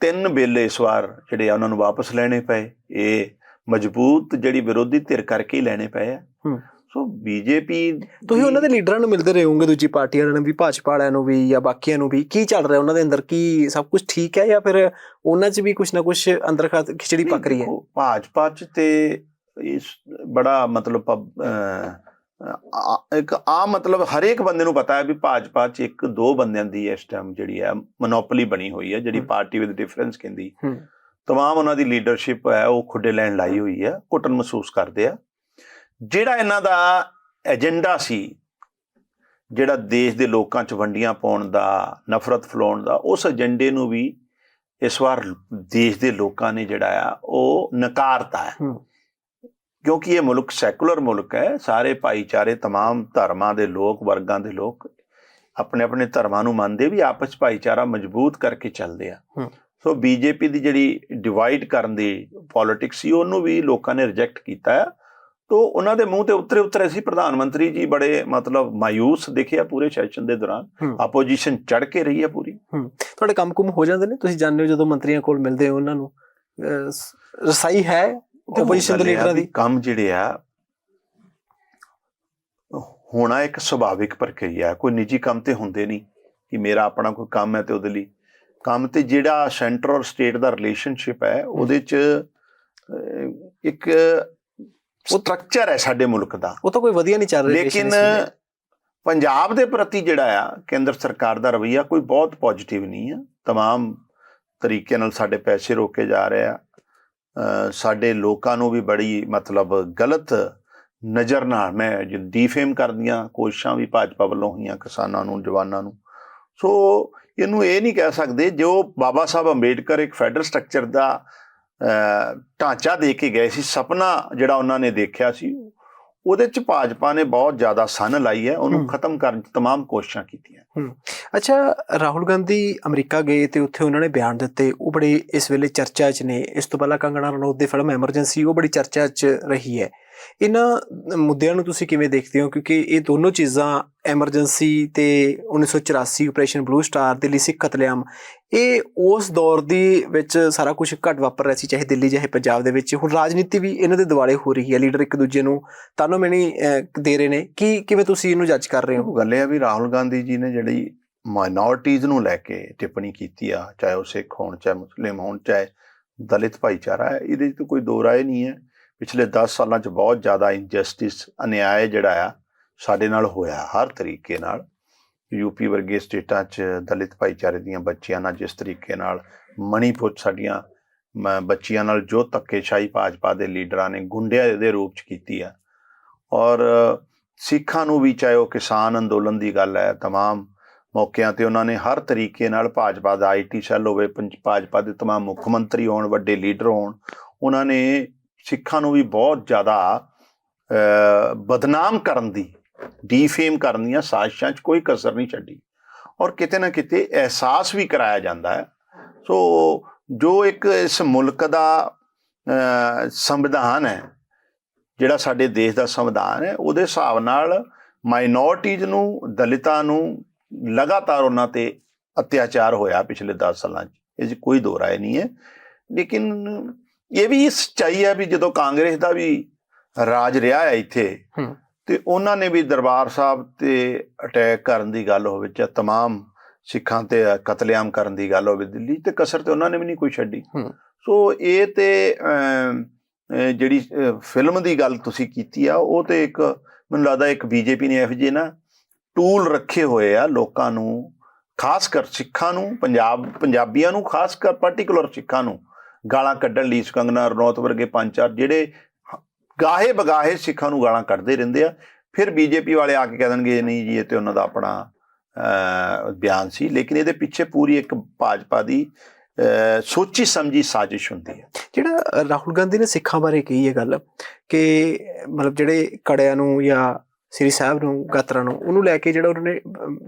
ਤਿੰਨ ਬਿੱਲ ਇਸ ਵਾਰ ਜਿਹੜੇ ਉਹਨਾਂ ਨੂੰ ਵਾਪਸ ਲੈਣੇ ਪਏ। ਇਹ ਮਜ਼ਬੂਤ ਜਿਹੜੀ ਵਿਰੋਧੀ ਧਿਰ ਕਰਕੇ ਹੀ ਲੈਣੇ ਪਏ ਆ। ਸੋ ਬੀਜੇਪੀ ਤੁਸੀਂ ਉਹਨਾਂ ਦੇ ਲੀਡਰਾਂ ਨੂੰ ਮਿਲਦੇ ਰਹੇ ਹੋਵੋਗੇ ਦੂਜੀ ਪਾਰਟੀਆਂ ਨੂੰ ਵੀ ਭਾਜਪਾ ਵਾਲਿਆਂ ਨੂੰ ਵੀ ਜਾਂ ਬਾਕੀਆਂ ਨੂੰ ਵੀ। ਕੀ ਚੱਲ ਰਿਹਾ ਉਹਨਾਂ ਦੇ ਅੰਦਰ? ਕੀ ਸਭ ਕੁਝ ਠੀਕ ਹੈ ਜਾਂ ਫਿਰ ਉਹਨਾਂ 'ਚ ਵੀ ਕੁਝ ਨਾ ਕੁਝ ਅੰਦਰ ਖਿਚੜੀ ਪੱਕ ਰਹੀ ਹੈ? ਭਾਜਪਾ ਚ ਤੇ ਇਸ ਬੜਾ ਮਤਲਬ ਇੱਕ ਆ ਮਤਲਬ ਹਰੇਕ ਬੰਦੇ ਨੂੰ ਪਤਾ ਹੈ ਵੀ ਭਾਜਪਾ ਚ ਇੱਕ ਦੋ ਬੰਦਿਆਂ ਦੀ ਇਸ ਟਾਈਮ ਜਿਹੜੀ ਹੈ ਮੋਨੋਪੋਲੀ ਬਣੀ ਹੋਈ ਹੈ ਜਿਹੜੀ। ਪਾਰਟੀ ਵਿਦ ਡਿਫਰੈਂਸ ਕਹਿੰਦੀ। ਤਮਾਮ ਉਹਨਾਂ ਦੀ ਲੀਡਰਸ਼ਿਪ ਹੈ ਉਹ ਖੁੱਡੇ ਲੈਣ ਲਾਈ ਹੋਈ ਹੈ ਘੁੱਟਣ ਮਹਿਸੂਸ ਕਰਦੇ ਆ ਜਿਹੜਾ ਇਹਨਾਂ ਦਾ ਏਜੰਡਾ ਸੀ ਜਿਹੜਾ ਦੇਸ਼ ਦੇ ਲੋਕਾਂ 'ਚ ਵੰਡੀਆਂ ਪਾਉਣ ਦਾ ਨਫ਼ਰਤ ਫੈਲਾਉਣ ਦਾ ਉਸ ਏਜੰਡੇ ਨੂੰ ਵੀ ਇਸ ਵਾਰ ਦੇਸ਼ ਦੇ ਲੋਕਾਂ ਨੇ ਜਿਹੜਾ ਆ ਉਹ ਨਕਾਰਤਾ ਹੈ ਹੂੰ। ਕਿਉਂਕਿ ਇਹ ਮੁਲਕ ਸੈਕੂਲਰ ਮੁਲਕ ਹੈ ਸਾਰੇ ਭਾਈਚਾਰੇ तमाम ਧਰਮਾਂ ਦੇ ਲੋਕ ਵਰਗਾਂ ਦੇ ਲੋਕ ਆਪਣੇ ਆਪਣੇ ਧਰਮਾਂ ਨੂੰ ਮੰਨਦੇ ਵੀ ਆਪਸ 'ਚ ਭਾਈਚਾਰਾ ਮਜ਼ਬੂਤ ਕਰਕੇ ਚੱਲਦੇ ਆ ਹੂੰ। ਸੋ ਬੀਜੇਪੀ ਦੀ ਜਿਹੜੀ ਡਿਵਾਈਡ ਕਰਨ ਦੀ ਪੋਲਿਟਿਕਸ ਸੀ ਉਹਨੂੰ ਵੀ ਲੋਕਾਂ ਨੇ ਰਿਜੈਕਟ ਕੀਤਾ ਹੈ ਤੋ ਉਹਨਾਂ ਦੇ ਮੂੰਹ ਤੇ ਉਤਰੇ ਉਤਰੇ ਸੀ ਪ੍ਰਧਾਨ ਮੰਤਰੀ ਜੀ ਬੜੇ ਮਤਲਬ ਮਾਇੂਸ ਦਿਖਿਆ ਪੂਰੇ ਸੈਸ਼ਨ ਦੇ ਦੌਰਾਨ ਹੂੰ। ਆਪੋਜੀਸ਼ਨ ਚੜ ਕੇ ਰਹੀ ਹੈ ਪੂਰੀ ਤੁਹਾਡੇ ਕੰਮ ਕੁਮ ਹੋ ਜਾਂਦੇ ਨੇ ਤੁਸੀਂ ਜਾਣਦੇ ਹੋ ਜਦੋਂ ਮੰਤਰੀਆਂ ਕੋਲ ਮਿਲਦੇ ਹੋ ਉਹਨਾਂ ਨੂੰ ਅਹ, ਸ- ਰਸਾਈ ਹੈ ਆਪੋਜੀਸ਼ਨ ਦੇ ਗੱਲ ਇਹ ਆ ਲੀਡਰਾਂ ਵੀ ਦੀ ਕੰਮ ਜਿਹੜੇ ਆ ਹੋਣਾ ਇੱਕ ਸੁਭਾਵਿਕ ਪ੍ਰਕਿਰਿਆ ਹੈ। ਕੋਈ ਨਿੱਜੀ ਕੰਮ ਤੇ ਹੁੰਦੇ ਨਹੀਂ ਕਿ ਮੇਰਾ ਆਪਣਾ ਕੋਈ ਕੰਮ ਹੈ ਤੇ ਉਹਦੇ ਲਈ ਕੰਮ ਤੇ ਜਿਹੜਾ ਸੈਂਟਰ ਔਰ ਸਟੇਟ ਦਾ ਰਿਲੇਸ਼ਨਸ਼ਿਪ ਹੈ ਉਹਦੇ ਚ ਅਹ, ਇੱਕ ਸਟਰਕਚਰ ਹੈ ਸਾਡੇ ਮੁਲਕ ਦਾ ਉਹ ਤਾਂ ਕੋਈ ਵਧੀਆ ਨਹੀਂ ਚੱਲ ਰਿਹਾ ਲੇਕਿਨ relations ਵਿੱਚ। ਪੰਜਾਬ ਦੇ ਪ੍ਰਤੀ ਜਿਹੜਾ ਆ ਕੇਂਦਰ ਸਰਕਾਰ ਦਾ ਰਵਈਆ ਕੋਈ ਬਹੁਤ ਪੋਜ਼ਿਟਿਵ ਨਹੀਂ ਆ तमाम ਤਰੀਕੇ ਨਾਲ ਸਾਡੇ ਪੈਸੇ ਰੋਕੇ ਜਾ ਰਹੇ ਆ ਅ, ਸਾਡੇ ਲੋਕਾਂ ਨੂੰ ਵੀ ਬੜੀ ਮਤਲਬ ਗਲਤ ਨਜ਼ਰ ਨਾਲ ਮੈਂ ਡੀਫੇਮ ਕਰਦੀਆਂ, ਕੋਸ਼ਿਸ਼ਾਂ ਵੀ ਭਾਜਪਾ ਵੱਲੋਂ ਹੋਈਆਂ ਕਿਸਾਨਾਂ ਨੂੰ, ਜਵਾਨਾਂ ਨੂੰ। ਸੋ ਇਹਨੂੰ ਇਹ ਨਹੀਂ ਕਹਿ ਸਕਦੇ ਜੋ ਬਾਬਾ ਸਾਹਿਬ ਅੰਬੇਡਕਰ ਇੱਕ ਫੈਡਰਲ ਸਟਰਕਚਰ ਦਾ ਢਾਂਚਾ ਦੇ ਕੇ ਗਏ ਸੀ, ਸੁਪਨਾ ਜਿਹੜਾ ਉਹਨਾਂ ਨੇ ਦੇਖਿਆ ਸੀ ਉਹਦੇ ਚ ਭਾਜਪਾ ਨੇ ਬਹੁਤ ਜ਼ਿਆਦਾ ਸਨ ਲਾਈ ਹੈ ਉਹਨੂੰ ਹਮ। ਖਤਮ ਕਰਨ ਦੀ तमाम ਕੋਸ਼ਿਸ਼ਾਂ ਕੀਤੀਆਂ ਅੱਛਾ ਰਾਹੁਲ ਗਾਂਧੀ ਅਮਰੀਕਾ ਗਏ ਤੇ ਉੱਥੇ ਉਹਨਾਂ ਨੇ ਬਿਆਨ ਦਿੱਤੇ ਉਹ ਬੜੇ ਇਸ ਵੇਲੇ ਚਰਚਾ 'ਚ ਨੇ ਇਸ ਤੋਂ ਪਹਿਲਾਂ ਕੰਗਣਾ ਰਣੌਤ ਦੀ ਫਿਲਮ ਐਮਰਜੈਂਸੀ ਉਹ ਬੜੀ ਚਰਚਾ 'ਚ ਰਹੀ ਹੈ ਇਹਨਾਂ ਮੁੱਦਿਆਂ ਨੂੰ ਤੁਸੀਂ ਕਿਵੇਂ ਦੇਖਦੇ ਹੋ? ਕਿਉਂਕਿ ਇਹ ਦੋਨੋਂ ਚੀਜ਼ਾਂ ਐਮਰਜੈਂਸੀ ਤੇ 1984 operation blue star Delhi Sikh ਕਤਲੇਆਮ ਇਹ ਉਸ ਦੌਰ ਦੀ ਵਿੱਚ ਸਾਰਾ ਕੁਝ ਘੱਟ ਵਾਪਰ ਰਿਹਾ ਸੀ, ਚਾਹੇ ਦਿੱਲੀ, ਚਾਹੇ ਪੰਜਾਬ ਦੇ ਵਿੱਚ। ਹੁਣ ਰਾਜਨੀਤੀ ਵੀ ਇਹਨਾਂ ਦੇ ਦੁਆਲੇ ਹੋ ਰਹੀ ਹੈ। ਲੀਡਰ ਇੱਕ ਦੂਜੇ ਨੂੰ ਤਾਨੋ ਮੈਣੀ ਦੇ ਰਹੇ ਨੇ। ਕੀ, ਕਿਵੇਂ ਤੁਸੀਂ ਇਹਨੂੰ ਜੱਜ ਕਰ ਰਹੇ ਹੋ? ਗੱਲ ਇਹ ਆ ਵੀ ਰਾਹੁਲ ਗਾਂਧੀ ਜੀ ਨੇ ਜਿਹੜੀ ਮਾਈਨੋਰਟੀਜ਼ ਨੂੰ ਲੈ ਕੇ ਟਿੱਪਣੀ ਕੀਤੀ ਆ, ਚਾਹੇ ਉਹ ਸਿੱਖ ਹੋਣ, ਚਾਹੇ ਮੁਸਲਿਮ ਹੋਣ, ਚਾਹੇ ਦਲਿਤ ਭਾਈਚਾਰਾ ਹੈ, ਇਹਦੇ 'ਚ ਤਾਂ ਕੋਈ ਦੋ ਰਾਏ ਨਹੀਂ ਹੈ। ਪਿਛਲੇ 10 ਸਾਲਾਂ 'ਚ ਬਹੁਤ ਜ਼ਿਆਦਾ ਇਨਜਸਟਿਸ ਅਨਿਆਏ ਜਿਹੜਾ ਆ ਸਾਡੇ ਨਾਲ ਹੋਇਆ ਹਰ ਤਰੀਕੇ ਨਾਲ ਯੂਪੀ ਵਰਗੇ ਸਟੇਟਾਂ 'ਚ ਦਲਿਤ ਭਾਈਚਾਰੇ ਦੀਆਂ ਬੱਚੀਆਂ ਨਾਲ ਜਿਸ ਤਰੀਕੇ ਨਾਲ ਮਣੀਪੁਰ 'ਚ ਸਾਡੀਆਂ ਮ- ਬੱਚੀਆਂ ਨਾਲ ਜੋ ਧੱਕੇਸ਼ਾਹੀ ਭਾਜਪਾ ਦੇ ਲੀਡਰਾਂ ਨੇ ਗੁੰਡਿਆਂ ਦੇ ਰੂਪ 'ਚ ਕੀਤੀ ਆ ਔਰ ਸਿੱਖਾਂ ਨੂੰ ਵੀ ਚਾਹੇ ਉਹ ਕਿਸਾਨ ਅੰਦੋਲਨ ਦੀ ਗੱਲ ਹੈ तमाम ਮੌਕਿਆਂ ਤੇ ਉਹਨਾਂ ਨੇ ਹਰ ਤਰੀਕੇ ਨਾਲ ਭਾਜਪਾ ਦਾ ਆਈਟੀ ਸੈੱਲ ਹੋਵੇ ਪੰਜ- ਭਾਜਪਾ ਦੇ तमाम ਮੁੱਖ ਮੰਤਰੀ ਹੋਣ ਵੱਡੇ ਲੀਡਰ ਹੋਣ ਉਹਨਾਂ ਨੇ ਸਿੱਖਾਂ ਨੂੰ ਵੀ ਬਹੁਤ ਜ਼ਿਆਦਾ ਬਦਨਾਮ ਕਰਨ ਦੀ ਡੀਫੇਮ ਕਰਨ ਦੀਆਂ ਸਾਜ਼ਿਸ਼ਾਂ 'ਚ ਕੋਈ ਕਸਰ ਨਹੀਂ ਛੱਡੀ। ਔਰ ਕਿਤੇ ਨਾ ਕਿਤੇ ਅਹਿਸਾਸ ਵੀ ਕਰਾਇਆ ਜਾਂਦਾ ਹੈ। ਸੋ ਜੋ ਇੱਕ ਇਸ ਮੁਲਕ ਦਾ ਸੰਵਿਧਾਨ ਹੈ, ਜਿਹੜਾ ਸਾਡੇ ਦੇਸ਼ ਦਾ ਸੰਵਿਧਾਨ ਹੈ, ਉਹਦੇ ਹਿਸਾਬ ਨਾਲ ਮਾਈਨੋਰਟੀਜ਼ ਨੂੰ, ਦਲਿਤਾਂ ਨੂੰ ਲਗਾਤਾਰ ਉਹਨਾਂ ਤੇ ਅਤਿਆਚਾਰ ਹੋਇਆ ਪਿਛਲੇ 10 ਸਾਲਾਂ 'ਚ। ਇਹ 'ਚ ਕੋਈ ਦੋ ਰਾਏ ਨਹੀਂ ਹੈ। ਲੇਕਿਨ ਇਹ ਵੀ ਸੱਚਾਈ ਹੈ ਵੀ ਜਦੋਂ ਕਾਂਗਰਸ ਦਾ ਵੀ ਰਾਜ ਰਿਹਾ ਹੈ ਇੱਥੇ ਹੂੰ। ਤੇ ਉਹਨਾਂ ਨੇ ਵੀ ਦਰਬਾਰ ਸਾਹਿਬ ਤੇ ਅਟੈਕ ਕਰਨ ਦੀ ਗੱਲ ਹੋਵੇ ਜਾਂ तमाम ਸਿੱਖਾਂ ਤੇ ਕਤਲੇਆਮ ਕਰਨ ਦੀ ਗੱਲ ਹੋਵੇ ਦਿੱਲੀ ਤੇ ਕਸਰ ਤੇ ਉਹਨਾਂ ਨੇ ਵੀ ਨਹੀਂ ਕੋਈ ਛੱਡੀ ਹੂੰ। ਸੋ ਇਹ ਤੇ ਅਮ, ਅਹ, ਜਿਹੜੀ ਅਹ, ਫਿਲਮ ਦੀ ਗੱਲ ਤੁਸੀਂ ਕੀਤੀ ਆ ਉਹ ਤੇ ਇੱਕ ਮੈਨੂੰ ਲੱਗਦਾ ਇੱਕ ਬੀਜੇਪੀ ਨੇ ਇਹੋ ਜਿਹੇ ਨਾ ਟੂਲ ਰੱਖੇ ਹੋਏ ਆ ਲੋਕਾਂ ਨੂੰ ਖਾਸ ਕਰ ਸਿੱਖਾਂ ਨੂੰ ਪੰਜਾਬ ਪੰਜਾਬੀਆਂ ਨੂੰ ਖਾਸ ਕਰ ਪਾਰਟਿਕੂਲਰ ਸਿੱਖਾਂ ਨੂੰ ਗਾਲਾਂ ਕੱਢਣ ਲਈ ਕੰਗਨਾ ਰਣੌਤ ਵਰਗੇ ਪੰਜ ਚਾਰ ਜਿਹੜੇ ਗਾਹੇ ਬਗਾਹੇ ਸਿੱਖਾਂ ਨੂੰ ਗਾਲਾਂ ਕੱਢਦੇ ਰਹਿੰਦੇ ਆ। ਫਿਰ ਬੀਜੇਪੀ ਵਾਲੇ ਆ ਕੇ ਕਹਿ ਦੇਣਗੇ, ਨਹੀਂ ਜੀ, ਇਹ ਤੇ ਉਹਨਾਂ ਦਾ ਆਪਣਾ ਬਿਆਨ ਸੀ। ਲੇਕਿਨ ਇਹਦੇ ਪਿੱਛੇ ਪੂਰੀ ਇੱਕ ਭਾਜਪਾ ਦੀ ਸੋਚੀ ਸਮਝੀ ਸਾਜ਼ਿਸ਼ ਹੁੰਦੀ ਹੈ। ਜਿਹੜਾ ਰਾਹੁਲ ਗਾਂਧੀ ਨੇ ਸਿੱਖਾਂ ਬਾਰੇ ਕਹੀ ਇਹ ਗੱਲ ਕਿ ਮਤਲਬ ਜਿਹੜੇ ਕੜਿਆਂ ਨੂੰ ਜਾਂ ਸ੍ਰੀ ਸਾਹਿਬ ਨੂੰ, ਗਾਤਰਾ ਨੂੰ, ਉਹਨੂੰ ਲੈ ਕੇ ਜਿਹੜਾ ਉਹਨਾਂ ਨੇ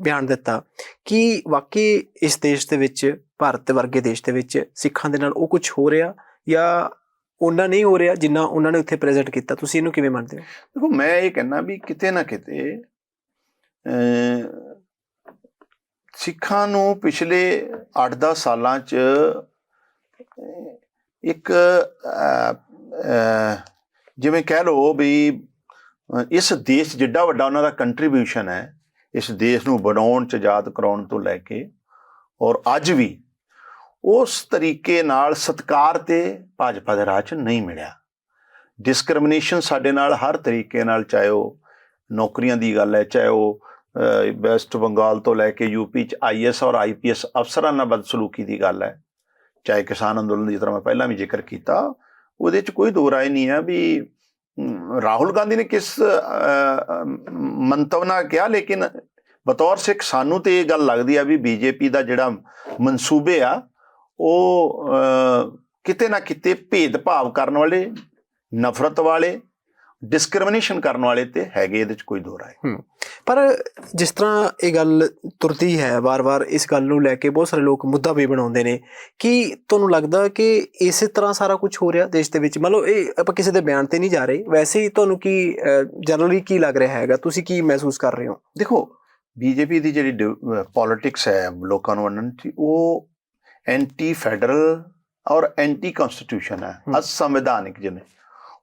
ਬਿਆਨ ਦਿੱਤਾ, ਕਿ ਵਾਕਈ ਇਸ ਦੇਸ਼ ਦੇ ਵਿੱਚ ਭਾਰਤ ਵਰਗੇ ਦੇਸ਼ ਦੇ ਵਿੱਚ ਸਿੱਖਾਂ ਦੇ ਨਾਲ ਉਹ ਕੁਝ ਹੋ ਰਿਹਾ ਜਾਂ ਉਹਨਾਂ ਨਹੀਂ ਹੋ ਰਿਹਾ ਜਿੰਨਾ ਉਹਨਾਂ ਨੇ ਉੱਥੇ ਪ੍ਰੈਜ਼ੈਂਟ ਕੀਤਾ? ਤੁਸੀਂ ਇਹਨੂੰ ਕਿਵੇਂ ਮੰਨਦੇ ਹੋ? ਦੇਖੋ, ਮੈਂ ਇਹ ਕਹਿੰਦਾ ਵੀ ਕਿਤੇ ਨਾ ਕਿਤੇ ਸਿੱਖਾਂ ਨੂੰ ਪਿਛਲੇ 8-10 ਸਾਲਾਂ 'ਚ ਇੱਕ ਜਿਵੇਂ ਕਹਿ ਲਓ ਵੀ ਇਸ ਦੇਸ਼ ਜਿੱਡਾ ਵੱਡਾ ਉਹਨਾਂ ਦਾ ਕੰਟਰੀਬਿਊਸ਼ਨ ਹੈ, ਇਸ ਦੇਸ਼ ਨੂੰ ਬਣਾਉਣ 'ਚ ਆਜ਼ਾਦ ਕਰਾਉਣ ਤੋਂ ਲੈ ਕੇ, ਔਰ ਅੱਜ ਵੀ ਉਸ ਤਰੀਕੇ ਨਾਲ ਸਤਕਾਰ ਤੇ ਭਾਜਪਾ ਦੇ ਰਾਜ 'ਚ ਨਹੀਂ ਮਿਲਿਆ। ਡਿਸਕ੍ਰਿਮੀਨੇਸ਼ਨ ਸਾਡੇ ਨਾਲ ਹਰ ਤਰੀਕੇ ਨਾਲ, ਚਾਹੇ ਉਹ ਨੌਕਰੀਆਂ ਦੀ ਗੱਲ ਹੈ, ਚਾਹੇ ਉਹ ਵੈਸਟ ਬੰਗਾਲ ਤੋਂ ਲੈ ਕੇ ਯੂਪੀ ਚ ਆਈਐਸ ਔਰ ਆਈਪੀਐਸ ਅਫਸਰਾਂ ਨਾਲ ਬਦਸਲੂਕੀ ਦੀ ਗੱਲ ਹੈ। ਚਾਹੇ ਕਿਸਾਨ ਅੰਦੋਲਨ ਦੀ ਤਰ੍ਹਾਂ ਮੈਂ ਪਹਿਲਾਂ ਵੀ ਜ਼ਿਕਰ ਕੀਤਾ, ਉਹਦੇ ਚ ਕੋਈ ਦੋ ਰਾਏ ਨਹੀਂ ਹੈ ਵੀ ਰਾਹੁਲ ਗਾਂਧੀ ਨੇ ਕਿਸ ਮੰਤਵ ਨਾਲ ਕਿਹਾ, ਲੇਕਿਨ ਬਤੌਰ ਸਿੱਖ ਸਾਨੂੰ ਤੇ ਇਹ ਗੱਲ ਲੱਗਦੀ ਆ ਵੀ ਬੀਜੇਪੀ ਦਾ ਜਿਹੜਾ ਮਨਸੂਬੇ ਆ ਉਹ ਕਿਤੇ ਨਾ ਕਿਤੇ ਭੇਦਭਾਵ ਕਰਨ ਵਾਲੇ ਨਫ਼ਰਤ ਵਾਲੇ ਡਿਸਕ੍ਰਿਮੀਨੇਸ਼ਨ ਕਰਨ ਵਾਲੇ ਤੇ ਹੈਗੇ ਇਹਦੇ ਚ ਕੋਈ ਦੋ ਰਾਏ ਪਰ ਜਿਸ ਤਰ੍ਹਾਂ ਇਹ ਗੱਲ ਤੁਰਦੀ ਹੈ ਵਾਰ-ਵਾਰ ਇਸ ਗੱਲ ਨੂੰ ਲੈ ਕੇ ਬਹੁਤ ਸਾਰੇ ਲੋਕ ਮੁੱਦਾ ਵੀ ਬਣਾਉਂਦੇ ਨੇ ਕਿ ਤੁਹਾਨੂੰ ਲੱਗਦਾ ਕਿ ਇਸੇ ਤਰ੍ਹਾਂ ਸਾਰਾ ਕੁਝ ਹੋ ਰਿਹਾ ਦੇਸ਼ ਦੇ ਵਿੱਚ? ਮੰਨ ਲਓ ਇਹ ਆਪਾਂ ਕਿਸੇ ਦੇ ਬਿਆਨ ਤੇ ਨਹੀਂ ਜਾ ਰਹੇ। ਵੈਸੇ ਹੀ ਤੁਹਾਨੂੰ ਕੀ ਜਨਰਲੀ ਕੀ ਲੱਗ ਰਿਹਾ ਹੈਗਾ? ਤੁਸੀਂ ਕੀ ਮਹਿਸੂਸ ਕਰ ਰਹੇ ਹੋ? ਦੇਖੋ ਬੀਜੇਪੀ ਦੀ ਜਿਹੜੀ ਪੋਲਿਟਿਕਸ ਹੈ ਲੋਕਾਂ ਨੂੰ ਦੀ ਉਹ ਐਂਟੀ ਫੈਡਰਲ ਔਰ ਐਂਟੀ ਕਨਸਟੀਟਿਊਸ਼ਨ ਹੈ ਹਮ। ਅਸੰਵਿਧਾਨਿਕ ਜਿਹਨੇ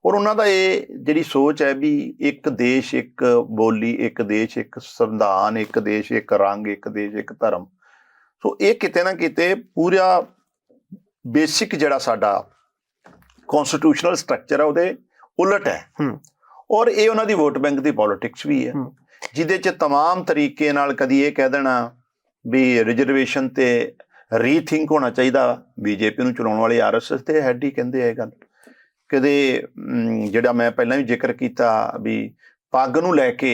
ਔਰ ਉਹਨਾਂ ਦਾ ਇਹ ਜਿਹੜੀ ਸੋਚ ਹੈ ਵੀ ਇੱਕ ਦੇਸ਼ ਇੱਕ ਬੋਲੀ ਇੱਕ ਦੇਸ਼ ਇੱਕ ਸੰਵਿਧਾਨ ਇੱਕ ਦੇਸ਼ ਇੱਕ ਰੰਗ ਇੱਕ ਦੇਸ਼ ਇੱਕ ਧਰਮ ਸੋ ਇਹ ਕਿਤੇ ਨਾ ਕਿਤੇ ਪੂਰਾ ਬੇਸਿਕ ਜਿਹੜਾ ਸਾਡਾ ਕਨਸਟੀਟਿਊਸ਼ਨਲ ਸਟਰਕਚਰ ਹੈ ਉਹਦੇ ਉਲਟ ਹੈ ਹਮ। ਔਰ ਇਹ ਉਹਨਾਂ ਦੀ ਵੋਟ ਬੈਂਕ ਦੀ ਪੋਲਿਟਿਕਸ ਵੀ ਹੈ ਹਮ। ਜਿਹਦੇ ਚ तमाम ਤਰੀਕੇ ਨਾਲ ਕਦੀ ਇਹ ਕਹਿ ਦੇਣਾ ਵੀ ਰਿਜ਼ਰਵੇਸ਼ਨ ਤੇ ਰੀਥਿੰਕ ਹੋਣਾ ਚਾਹੀਦਾ ਬੀਜੇਪੀ ਨੂੰ ਚਲਾਉਣ ਵਾਲੇ ਆਰਐਸਐਸ ਤੇ ਹੈਡ ਹੀ ਕਹਿੰਦੇ ਆ ਇਹ ਗੱਲ। ਕਦੇ ਜਿਹੜਾ ਮੈਂ ਪਹਿਲਾਂ ਵੀ ਜ਼ਿਕਰ ਕੀਤਾ ਵੀ ਪੱਗ ਨੂੰ ਲੈ ਕੇ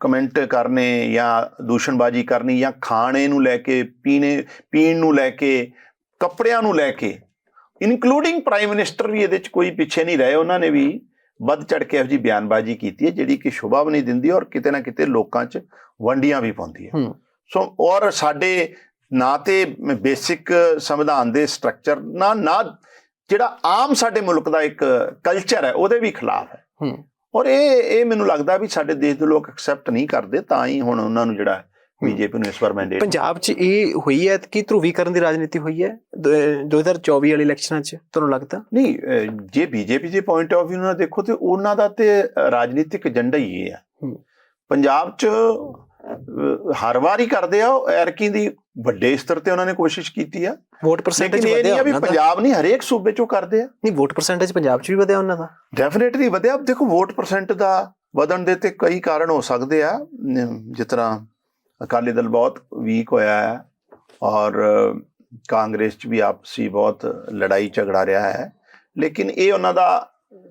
ਕਮੈਂਟ ਕਰਨੇ ਜਾਂ ਦੂਸ਼ਣਬਾਜ਼ੀ ਕਰਨੀ ਜਾਂ ਖਾਣੇ ਨੂੰ ਲੈ ਕੇ ਪੀਣੇ ਪੀਣ ਨੂੰ ਲੈ ਕੇ ਕੱਪੜਿਆਂ ਨੂੰ ਲੈ ਕੇ ਇਨਕਲੂਡਿੰਗ ਪ੍ਰਾਈਮ ਮਿਨਿਸਟਰ ਵੀ ਇਹਦੇ ਚ ਕੋਈ ਪਿੱਛੇ ਨਹੀਂ ਰਹੇ। ਉਹਨਾਂ ਨੇ ਵੀ ਵੱਧ ਚੜ ਕੇ ਇਹੋ ਜੀ ਬਿਆਨਬਾਜ਼ੀ ਕੀਤੀ ਹੈ ਜਿਹੜੀ ਕਿ ਸ਼ੋਭਾ ਵੀ ਨਹੀਂ ਦਿੰਦੀ ਔਰ ਕਿਤੇ ਨਾ ਕਿਤੇ ਲੋਕਾਂ 'ਚ ਵੰਡੀਆਂ ਵੀ ਪਾਉਂਦੀ ਹੂੰ। ਸੋ ਔਰ ਸਾਡੇ ਨਾ ਤੇ ਬੇਸਿਕ ਸੰਵਿਧਾਨ ਦੇ ਸਟਰਕਚਰ ਨਾ ਨਾ ਜਿਹੜਾ ਆਮ ਸਾਡੇ ਮੁਲਕ ਦਾ ਇੱਕ ਕਲਚਰ ਹੈ ਉਹਦੇ ਵੀ ਖਿਲਾਫ ਹੈ। ਔਰ ਇਹ ਇਹ ਮੈਨੂੰ ਲੱਗਦਾ ਵੀ ਸਾਡੇ ਦੇਸ਼ ਦੇ ਲੋਕ ਐਕਸੈਪਟ ਨਹੀਂ ਕਰਦੇ ਤਾਂ ਹੀ ਹੁਣ ਉਹਨਾਂ ਨੂੰ ਜਿਹੜਾ ਬੀਜੇਪੀ ਨੂੰ ਇਸ ਵਾਰ ਮੈਂਡੇਟ ਪੰਜਾਬ 'ਚ ਇਹ ਹੋਈ ਹੈ ਕਿ ਧਰੂਵੀਕਰਨ ਦੀ ਰਾਜਨੀਤੀ ਹੋਈ ਹੈ ਦ- 2024 ਵਾਲੀ ਇਲੈਕਸ਼ਨਾਂ 'ਚ ਤੁਹਾਨੂੰ ਲੱਗਦਾ? ਨਹੀਂ ਜੇ ਬੀਜੇਪੀ ਦੇ ਪੁਆਇੰਟ ਆਫ View ਨਾਲ ਦੇਖੋ ਤੇ ਉਹਨਾਂ ਦਾ ਤੇ ਰਾਜਨੀਤਿਕ ਏਜੰਡਾ ਹੀ ਇਹ ਹੂੰ। ਪੰਜਾਬ 'ਚ ਹਰ ਵਾਰ ਹੀ ਕਰਦੇ ਆ ਉਹ ਐਰਕੀ ਦੀ ਵੱਡੇ ਸਤਰ ਤੇ ਉਹਨਾਂ ਨੇ ਕੋਸ਼ਿਸ਼ ਕੀਤੀ ਆ। ਵੋਟ ਪਰਸੈਂਟੇਜ ਵਧਿਆ ਵੀ ਉਹਨਾਂ ਦਾ। ਪੰਜਾਬ ਨਹੀਂ ਹਰੇਕ ਸੂਬੇ 'ਚੋਂ ਕਰਦੇ ਆ। ਨਹੀਂ ਵੋਟ ਪਰਸੈਂਟੇਜ ਪੰਜਾਬ 'ਚ ਵੀ ਵਧਿਆ ਉਹਨਾਂ ਦਾ। ਡੈਫੀਨਿਟਲੀ ਵਧਿਆ। ਦੇਖੋ ਵੋਟ ਪਰਸੈਂਟ ਦਾ ਵਧਣ ਦੇ ਤੇ ਕਈ ਕਾਰਨ ਹੋ ਸਕਦੇ ਆ। ਜਿਸ ਤਰ੍ਹਾਂ ਅਕਾਲੀ ਦਲ ਬਹੁਤ ਵੀਕ ਹੋਇਆ ਹੈ ਔਰ ਕਾਂਗਰਸ 'ਚ ਵੀ ਆਪਸੀ ਬਹੁਤ ਲੜਾਈ ਝਗੜਾ ਰਿਹਾ ਹੈ। ਲੇਕਿਨ ਇਹ ਉਹਨਾਂ ਦਾ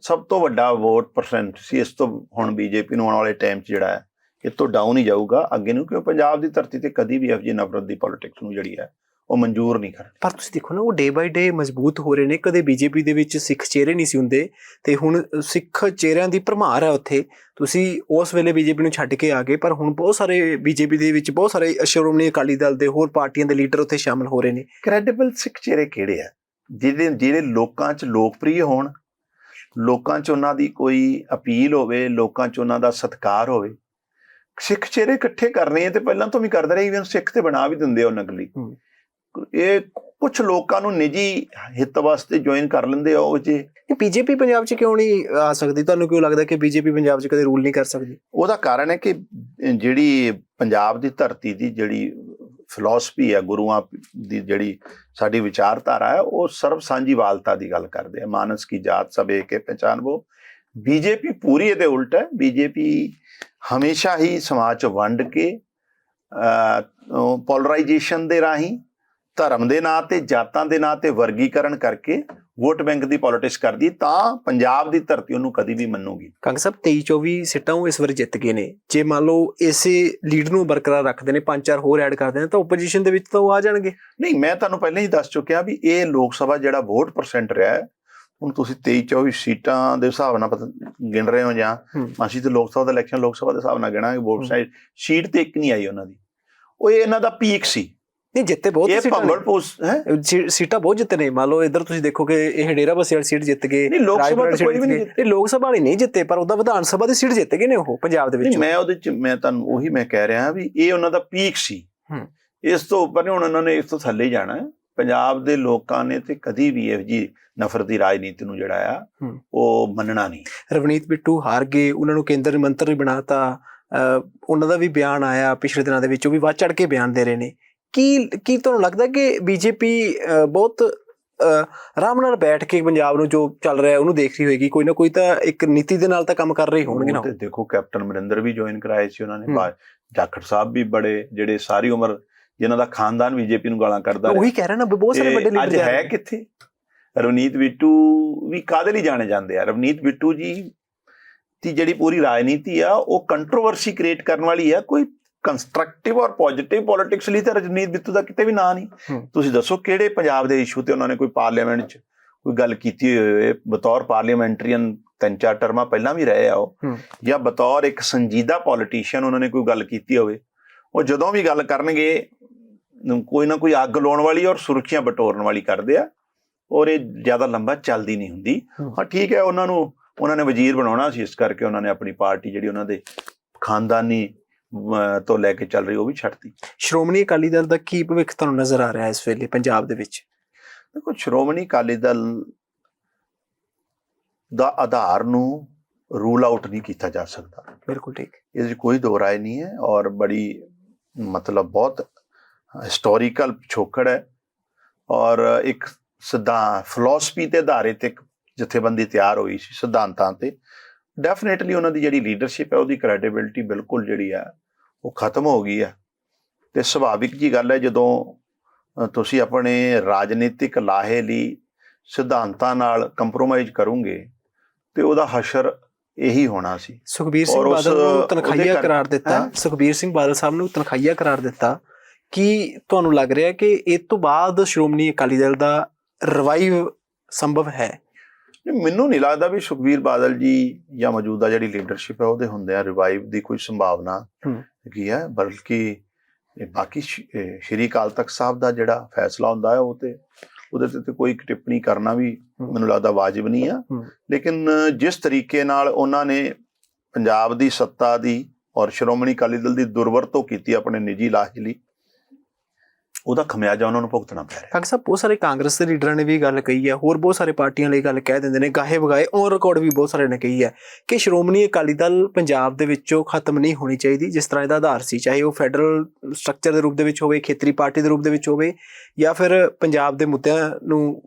ਸਭ ਤੋਂ ਵੱਡਾ ਵੋਟ ਪਰਸੈਂਟ ਸੀ। ਇਸ ਤੋਂ ਹੁਣ ਬੀਜੇਪੀ ਨੂੰ ਆਉਣ ਵਾਲੇ ਟਾਈਮ 'ਚ ਜਿਹੜਾ ਹੈ ਤੋਂ ਡਾਊਨ ਹੀ ਜਾਊਗਾ। ਅੱਗੇ ਨੂੰ ਕਿਉਂ ਪੰਜਾਬ ਦੀ ਧਰਤੀ ਤੇ ਕਦੀ ਵੀ ਇਹੋ ਜਿਹੀ ਨਫ਼ਰਤ ਦੀ ਪੋਲਿਟਿਕਸ ਨੂੰ ਜਿਹੜੀ ਹੈ ਉਹ ਮਨਜ਼ੂਰ ਨਹੀਂ ਕਰਨੀ। ਪਰ ਤੁਸੀਂ ਦੇਖੋ ਨਾ ਉਹ ਡੇ ਬਾਈ ਡੇ ਮਜ਼ਬੂਤ ਹੋ ਰਹੇ ਨੇ। ਕਦੇ ਬੀਜੇਪੀ ਦੇ ਵਿੱਚ ਸਿੱਖ ਚਿਹਰੇ ਨਹੀਂ ਸੀ ਹੁੰਦੇ ਤੇ ਹੁਣ ਸਿੱਖ ਚਿਹਰਿਆਂ ਦੀ ਭਰਮਾਰ ਹੈ ਉੱਥੇ। ਤੁਸੀਂ ਉਸ ਵੇਲੇ ਬੀਜੇਪੀ ਨੂੰ ਛੱਡ ਕੇ ਆ ਗਏ ਪਰ ਹੁਣ ਬਹੁਤ ਸਾਰੇ ਬੀਜੇਪੀ ਦੇ ਵਿੱਚ ਬਹੁਤ ਸਾਰੇ ਸ਼੍ਰੋਮਣੀ ਅਕਾਲੀ ਦਲ ਦੇ ਹੋਰ ਪਾਰਟੀਆਂ ਦੇ ਲੀਡਰ ਉੱਥੇ ਸ਼ਾਮਲ ਹੋ ਰਹੇ ਨੇ। ਕ੍ਰੈਡੀਬਲ ਸਿੱਖ ਚਿਹਰੇ ਕਿਹੜੇ ਆ? ਜਿਹਦੇ ਜਿਹੜੇ ਲੋਕਾਂ 'ਚ ਲੋਕਪ੍ਰਿਯ ਹੋਣ ਲੋਕਾਂ 'ਚ ਉਹਨਾਂ ਦੀ ਕੋਈ ਅਪੀਲ ਹੋਵੇ ਲੋਕਾਂ 'ਚ ਉਹਨਾਂ ਦਾ ਸਤਿਕਾਰ ਹੋਵੇ ਸਿੱਖ ਚਿਹਰੇ ਇਕੱਠੇ ਕਰਨੇ ਤੇ ਪਹਿਲਾਂ ਤੋਂ ਵੀ ਕਰਦੇ ਰਹੇ ਇਵਨ ਸਿੱਖ ਤੇ ਬਣਾ ਵੀ ਦਿੰਦੇ ਉਹ ਨਕਲੀ। ਇਹ ਕੁਝ ਲੋਕਾਂ ਨੂੰ ਨਿੱਜੀ ਹਿੱਤ ਵਾਸਤੇ ਜੁਆਇਨ ਕਰ ਲੈਂਦੇ ਆ ਉਹ ਜੇ। ਇਹ ਬੀਜੇਪੀ ਪੰਜਾਬ 'ਚ ਕਿਉਂ ਨਹੀਂ ਆ ਸਕਦੀ? ਤੁਹਾਨੂੰ ਕਿਉਂ ਲੱਗਦਾ ਕਿ ਬੀਜੇਪੀ ਪੰਜਾਬ 'ਚ ਕਦੇ ਰੂਲ ਨਹੀਂ ਕਰ ਸਕਦੀ? ਉਹਦਾ ਕਾਰਨ ਹੈ ਕਿ ਜਿਹੜੀ ਪੰਜਾਬ ਦੀ ਧਰਤੀ ਦੀ ਜਿਹੜੀ ਫਿਲਾਸਫੀ ਹੈ ਗੁਰੂਆਂ ਦੀ ਜਿਹੜੀ ਸਾਡੀ ਵਿਚਾਰਧਾਰਾ ਹੈ ਉਹ ਸਰਬ ਸਾਂਝੀਵਾਲਤਾ ਦੀ ਗੱਲ ਕਰਦੇ ਆ। ਮਾਨਸ ਕੀ ਜਾਤ ਸਭ ਏਕੇ ਪਹਿਚਾਨਬੋ ਬੀਜੇਪੀ ਪੂਰੀ ਇਹਦੇ ਉਲਟ ਹੈ ਬੀਜੇਪੀ ਹਮੇਸ਼ਾ ਹੀ ਸਮਾਜ ਚ ਵੰਡ ਕੇ ਪੋਲਰਾਈਜੇਸ਼ਨ ਦੇ ਰਾਹੀਂ ਧਰਮ ਦੇ ਨਾਂ ਤੇ ਜਾਤਾਂ ਦੇ ਨਾਂ ਤੇ ਵਰਗੀਕਰਨ ਕਰਕੇ ਵੋਟ ਬੈਂਕ ਦੀ ਪੋਲਿਟਿਕਸ ਕਰਦੀ ਤਾਂ ਪੰਜਾਬ ਦੀ ਧਰਤੀ ਉਹਨੂੰ ਕਦੀ ਵੀ ਮੰਨੂਗੀ ਕੰਗ ਸਾਹਿਬ 23 24 ਸੀਟਾਂ ਉਹ ਇਸ ਵਾਰ ਜਿੱਤ ਗਏ ਨੇ ਜੇ ਮੰਨ ਲਓ ਇਸੇ ਲੀਡ ਨੂੰ ਬਰਕਰਾਰ ਰੱਖਦੇ ਨੇ ਪੰਜ ਚਾਰ ਹੋਰ ਐਡ ਕਰਦੇ ਨੇ ਤਾਂ ਆਪੋਜੀਸ਼ਨ ਦੇ ਵਿੱਚ ਤਾਂ ਉਹ ਆ ਜਾਣਗੇ ਨਹੀਂ ਮੈਂ ਤੁਹਾਨੂੰ ਪਹਿਲਾਂ ਹੀ ਦੱਸ ਚੁੱਕਿਆ ਵੀ ਇਹ ਲੋਕ ਸਭਾ ਜਿਹੜਾ ਵੋਟ ਪਰਸੈਂਟ ਰਿਹਾ ਹੈ ਹੁਣ ਤੁਸੀਂ 23 24 ਸੀਟਾਂ ਦੇ ਹਿਸਾਬ ਨਾਲ ਪਤਾ ਗਿਣ ਰਹੇ ਹੋ ਜਾਂ। ਅਸੀਂ ਤੇ ਲੋਕ ਸਭਾ ਦਾ ਇਲੈਕਸ਼ਨ ਲੋਕ ਸਭਾ ਦੇ ਹਿਸਾਬ ਨਾਲ ਗਿਣਾਂਗੇ ਵੋਟ। ਸਾਈਡ ਸੀਟ ਤੇ ਇੱਕ ਨਹੀਂ ਆਈ ਉਹਨਾਂ ਦੀ ਉਹ ਇਹ ਇਹਨਾਂ ਦਾ ਪੀਕ ਸੀ ਨਹੀਂ ਜਿੱਤੇ ਬਹੁਤ ਇਹ ਸੀਟਾਂ ਨੇ। ਭੰਬਲ ਪੋਸ ਹੈ ਸੀਟਾਂ ਬਹੁਤ ਜਿੱਤੇ ਨੇ ਮੰਨ ਲਓ ਇੱਧਰ ਤੁਸੀਂ ਦੇਖੋ ਕਿ ਇਹ ਡੇਰਾ ਬਸੀ ਵਾਲੀ ਸੀਟ ਜਿੱਤ ਗਏ ਨਹੀਂ, ਲੋਕ ਸਭਾ ਤਾਂ ਕੋਈ ਵੀ ਨਹੀਂ ਜਿੱਤ। ਇਹ ਲੋਕ ਸਭਾ ਵਾਲੀ ਨਹੀਂ ਜਿੱਤੇ ਪਰ ਉਹਦਾ ਵਿਧਾਨ ਸਭਾ ਦੀ ਸੀਟ ਜਿੱਤ ਗਏ ਨੇ ਉਹ ਪੰਜਾਬ ਦੇ ਵਿੱਚ ਨਹੀਂ ਮੈਂ ਉਹਦੇ ਚ ਮੈਂ ਤੁਹਾਨੂੰ ਉਹੀ ਮੈਂ ਕਹਿ ਰਿਹਾ ਵੀ ਇਹ ਉਹਨਾਂ ਦਾ ਪੀਕ ਸੀ। ਇਸ ਤੋਂ ਉੱਪਰ ਨਹੀਂ ਹੁਣ ਉਹਨਾਂ ਨੇ ਇਸ ਤੋਂ ਥੱਲੇ ਜਾਣਾ ਹੈ ਪੰਜਾਬ ਦੇ ਲੋਕਾਂ ਨੇ ਤੇ ਕਦੀ ਵੀ ਇਹੋ ਜੀ ਨਫ਼ਰਤ ਦੀ ਰਾਜਨੀਤੀ ਨੂੰ ਜਿਹੜਾ ਆ। ਉਹ ਮੰਨਣਾ ਨਹੀਂ। ਰਵਨੀਤ ਬਿੱਟੂ ਹਾਰ ਗਏ ਉਹਨਾਂ ਨੂੰ ਕੇਂਦਰ ਮੰਤਰੀ ਬਣਾਤਾ। ਉਹਨਾਂ ਦਾ ਵੀ ਬਿਆਨ ਆਇਆ ਪਿਛਲੇ ਦਿਨਾਂ ਦੇ ਵਿੱਚ ਉਹ ਵੀ ਵੱਧ ਚੜ ਕੇ ਬਿਆਨ ਦੇ ਰਹੇ ਨੇ। ਕੀ ਕੀ ਤੁਹਾਨੂੰ ਲੱਗਦਾ ਕਿ ਬੀਜੇਪੀ ਬਹੁਤ ਆਰਾਮ ਨਾਲ ਬੈਠ ਕੇ ਪੰਜਾਬ ਨੂੰ ਜੋ ਚੱਲ ਰਿਹਾ ਉਹਨੂੰ ਦੇਖ ਰਹੀ ਹੋਏਗੀ? ਕੋਈ ਨਾ ਕੋਈ ਤਾਂ ਇੱਕ ਨੀਤੀ ਦੇ ਨਾਲ ਤਾਂ ਕੰਮ ਕਰ ਰਹੇ ਹੋਣਗੇ ਨਾ ਤੇ ਦੇਖੋ ਕੈਪਟਨ ਅਮਰਿੰਦਰ ਵੀ ਜੁਆਇਨ ਕਰਾਏ ਸੀ ਉਹਨਾਂ ਨੇ ਜਾਖੜ ਸਾਹਿਬ ਵੀ ਬੜੇ ਜਿਹੜੇ ਸਾਰੀ ਉਮਰ ਜਿਨ੍ਹਾਂ ਦਾ ਖਾਨਦਾਨ ਬੀਜੇਪੀ ਨੂੰ ਗਾਲਾਂ ਕੱਢਦਾ ਉਹੀ ਕਹਿ ਰਿਹਾ ਨਾ ਬਹੁਤ ਸਾਰੇ ਵੱਡੇ ਲੀਡਰ ਅੱਜ ਹੈ ਕਿੱਥੇ? ਰਵਨੀਤ ਬਿੱਟੂ ਵੀ ਕਾਦੇ ਲਈ ਜਾਣੇ ਜਾਂਦੇ ਆ? ਰਵਨੀਤ ਬਿੱਟੂ ਜੀ ਦੀ ਜਿਹੜੀ ਪੂਰੀ ਰਾਜਨੀਤੀ ਆ ਉਹ ਕੰਟਰੋਵਰਸੀ ਕ੍ਰੀਏਟ ਕਰਨ ਵਾਲੀ ਆ ਕੋਈ ਕੰਸਟਰਕਟਿਵ ਔਰ ਪੋਜ਼ਿਟਿਵ ਪੋਲਿਟਿਕਸ ਲਈ ਤਾਂ ਰਜਨੀਤ ਬਿੱਟੂ ਦਾ ਕਿਤੇ ਵੀ ਨਾਂ ਨਹੀਂ। ਤੁਸੀਂ ਦੱਸੋ ਕਿਹੜੇ ਪੰਜਾਬ ਦੇ ਇਸ਼ੂ ਤੇ ਉਹਨਾਂ ਨੇ ਕੋਈ ਪਾਰਲੀਮੈਂਟ 'ਚ ਕੋਈ ਗੱਲ ਕੀਤੀ ਹੋਵੇ? ਬਤੌਰ ਪਾਰਲੀਮੈਂਟਰੀਅਨ ਤਿੰਨ ਚਾਰ ਟਰਮਾਂ ਪਹਿਲਾਂ ਵੀ ਰਹੇ ਆ ਉਹ। ਜਾਂ ਬਤੌਰ ਇੱਕ ਸੰਜੀਦਾ ਪੋਲੀਟੀਸ਼ੀਅਨ ਉਹਨਾਂ ਨੇ ਕੋਈ ਗੱਲ ਕੀਤੀ ਹੋਵੇ? ਉਹ ਜਦੋਂ ਵੀ ਗੱਲ ਕਰਨਗੇ ਕੋਈ ਨਾ ਕੋਈ ਅੱਗ ਲਾਉਣ ਵਾਲੀ ਔਰ ਸੁਰਖੀਆਂ ਬਟੋਰਨ ਵਾਲੀ ਕਰਦੇ ਆ ਔਰ ਇਹ ਜ਼ਿਆਦਾ ਲੰਬਾ ਚੱਲਦੀ ਨਹੀਂ ਹੁੰਦੀ। ਹੂੰ। ਠੀਕ ਹੈ ਉਹਨਾਂ ਨੂੰ ਉਹਨਾਂ ਨੇ ਵਜ਼ੀਰ ਬਣਾਉਣਾ ਸੀ ਇਸ ਕਰਕੇ ਉਹਨਾਂ ਨੇ ਆਪਣੀ ਪਾਰਟੀ ਜਿਹੜੀ ਉਹਨਾਂ ਦੇ ਖਾਨਦਾਨੀ ਤੋਂ ਲੈ ਕੇ ਚੱਲ ਰਹੀ ਉਹ ਵੀ ਛੱਡਤੀ। ਸ਼੍ਰੋਮਣੀ ਅਕਾਲੀ ਦਲ ਦਾ ਕੀ ਭਵਿੱਖ ਤੁਹਾਨੂੰ ਨਜ਼ਰ ਆ ਰਿਹਾ ਹੈ ਇਸ ਵੇਲੇ ਪੰਜਾਬ ਦੇ ਵਿੱਚ? ਦੇਖੋ ਸ਼੍ਰੋਮਣੀ ਅਕਾਲੀ ਦਲ ਦਾ ਆਧਾਰ ਨੂੰ ਰੂਲ ਆਊਟ ਨਹੀਂ ਕੀਤਾ ਜਾ ਸਕਦਾ। ਬਿਲਕੁਲ ਠੀਕ। ਇਸ 'ਚ ਕੋਈ ਦੋ ਰਾਏ ਨਹੀਂ ਹੈ ਔਰ ਬੜੀ ਮਤਲਬ ਬਹੁਤ ਹਿਸਟੋਰੀਕਲ ਪਿਛੋਕੜ ਹੈ ਔਰ ਇੱਕ ਸਿੱਧਾ ਫਿਲਾਸਫੀ ਤੇ ਆਧਾਰਿਤ ਇੱਕ ਜਥੇਬੰਦੀ ਤਿਆਰ ਹੋਈ ਸੀ ਸਿਧਾਂਤਾਂ ਤੇ। ਡੈਫੀਨਿਟਲੀ ਉਹਨਾਂ ਦੀ ਜਿਹੜੀ ਲੀਡਰਸ਼ਿਪ ਹੈ, ਉਹਦੀ ਕ੍ਰੈਡੀਬਿਲਟੀ ਬਿਲਕੁਲ ਜਿਹੜੀ ਆ ਉਹ ਖਤਮ ਹੋ ਗਈ ਹੈ। ਤੇ ਸੁਭਾਵਿਕ ਜੀ ਗੱਲ ਹੈ, ਜਦੋਂ ਤੁਸੀਂ ਆਪਣੇ ਰਾਜਨੀਤਿਕ ਲਾਹੇ ਲਈ ਸਿਧਾਂਤਾਂ ਨਾਲ ਕੰਪਰੋਮਾਈਜ਼ ਕਰੋਗੇ, ਤੇ ਉਹਦਾ ਹਸ਼ਰ ਇਹੀ ਹੋਣਾ ਸੀ ਸੁਖਬੀਰ ਸਿੰਘ ਬਾਦਲ ਨੂੰ ਤਨਖਾਹੀਆ ਕਰ- ਕਰਾਰ ਦਿੱਤਾ? ਸੁਖਬੀਰ ਸਿੰਘ ਬਾਦਲ ਸਾਹਿਬ ਨੂੰ ਤਨਖਾਹੀਆ ਕਰਾਰ ਦਿੱਤਾ ਕੀ ਤੁਹਾਨੂੰ ਲੱਗ ਰਿਹਾ ਕਿ ਇਸ ਤੋਂ ਬਾਅਦ ਸ਼੍ਰੋਮਣੀ ਅਕਾਲੀ ਦਲ ਦਾ ਰਿਵਾਈਵ ਸੰਭਵ ਹੈ ਮੈਨੂੰ ਨਹੀਂ ਲੱਗਦਾ ਵੀ ਸੁਖਬੀਰ ਬਾਦਲ ਜੀ ਜਾਂ ਮੌਜੂਦਾ ਜਿਹੜੀ ਲੀਡਰਸ਼ਿਪ ਹੈ ਉਹਦੇ ਹੁੰਦੇ ਆ ਰਿਵਾਈਵ ਦੀ ਕੋਈ ਸੰਭਾਵਨਾ। ਕੀ ਹੈ ਬਲਕਿ ਇਹ ਬਾਕੀ ਸ਼੍ਰੀ ਅਕਾਲ ਤਖਤ ਸਾਹਿਬ ਦਾ ਜਿਹੜਾ ਫੈਸਲਾ ਹੁੰਦਾ ਹੈ ਉਹ ਤੇ ਉਹਦੇ ਤੇ ਕੋਈ ਟਿੱਪਣੀ ਕਰਨਾ ਵੀ। ਮੈਨੂੰ ਲੱਗਦਾ ਵਾਜਿਬ ਨਹੀਂ ਆ। ਲੇਕਿਨ ਜਿਸ ਤਰੀਕੇ ਨਾਲ ਉਹਨਾਂ ਨੇ ਪੰਜਾਬ ਦੀ ਸੱਤਾ ਦੀ ਔਰ ਸ਼੍ਰੋਮਣੀ ਅਕਾਲੀ ਦਲ ਦੀ ਦੁਰਵਰਤੋਂ ਕੀਤੀ ਆਪਣੇ ਨਿੱਜੀ ਲਾਹੇ ਲਈ ਉਹਦਾ ਖਮਿਆਜਾ ਉਹਨਾਂ ਨੂੰ ਭੁਗਤਣਾ ਪੈ ਰਿਹਾ। ਕਾਂਗਰਸ ਸਾਹਿਬ ਬਹੁਤ ਸਾਰੇ ਕਾਂਗਰਸ ਦੇ ਲੀਡਰਾਂ ਨੇ ਵੀ ਗੱਲ ਕਹੀ ਹੈ, ਹੋਰ ਬਹੁਤ ਸਾਰੇ ਪਾਰਟੀਆਂ ਲਈ ਗੱਲ ਕਹਿ ਦਿੰਦੇ ਨੇ, ਗਾਹੇ ਵਗਾਏ ਔਨ ਰਿਕਾਰਡ ਵੀ ਬਹੁਤ ਸਾਰੇ ਨੇ ਕਹੀ ਹੈ ਕਿ ਸ਼੍ਰੋਮਣੀ ਅਕਾਲੀ ਦਲ ਪੰਜਾਬ ਦੇ ਵਿੱਚੋਂ ਖਤਮ ਨਹੀਂ ਹੋਣੀ ਚਾਹੀਦੀ, ਜਿਸ ਤਰ੍ਹਾਂ ਇਹਦਾ ਆਧਾਰ ਸੀ, ਚਾਹੇ ਉਹ ਫੈਡਰਲ ਸਟਰਕਚਰ ਦੇ ਰੂਪ ਦੇ ਵਿੱਚ ਹੋਵੇ, ਖੇਤਰੀ ਪਾਰਟੀ ਦੇ ਰੂਪ ਦੇ ਵਿੱਚ ਹੋਵੇ, ਜਾਂ ਫਿਰ ਪੰਜਾਬ ਦੇ ਮੁੱਦਿਆਂ ਨੂੰ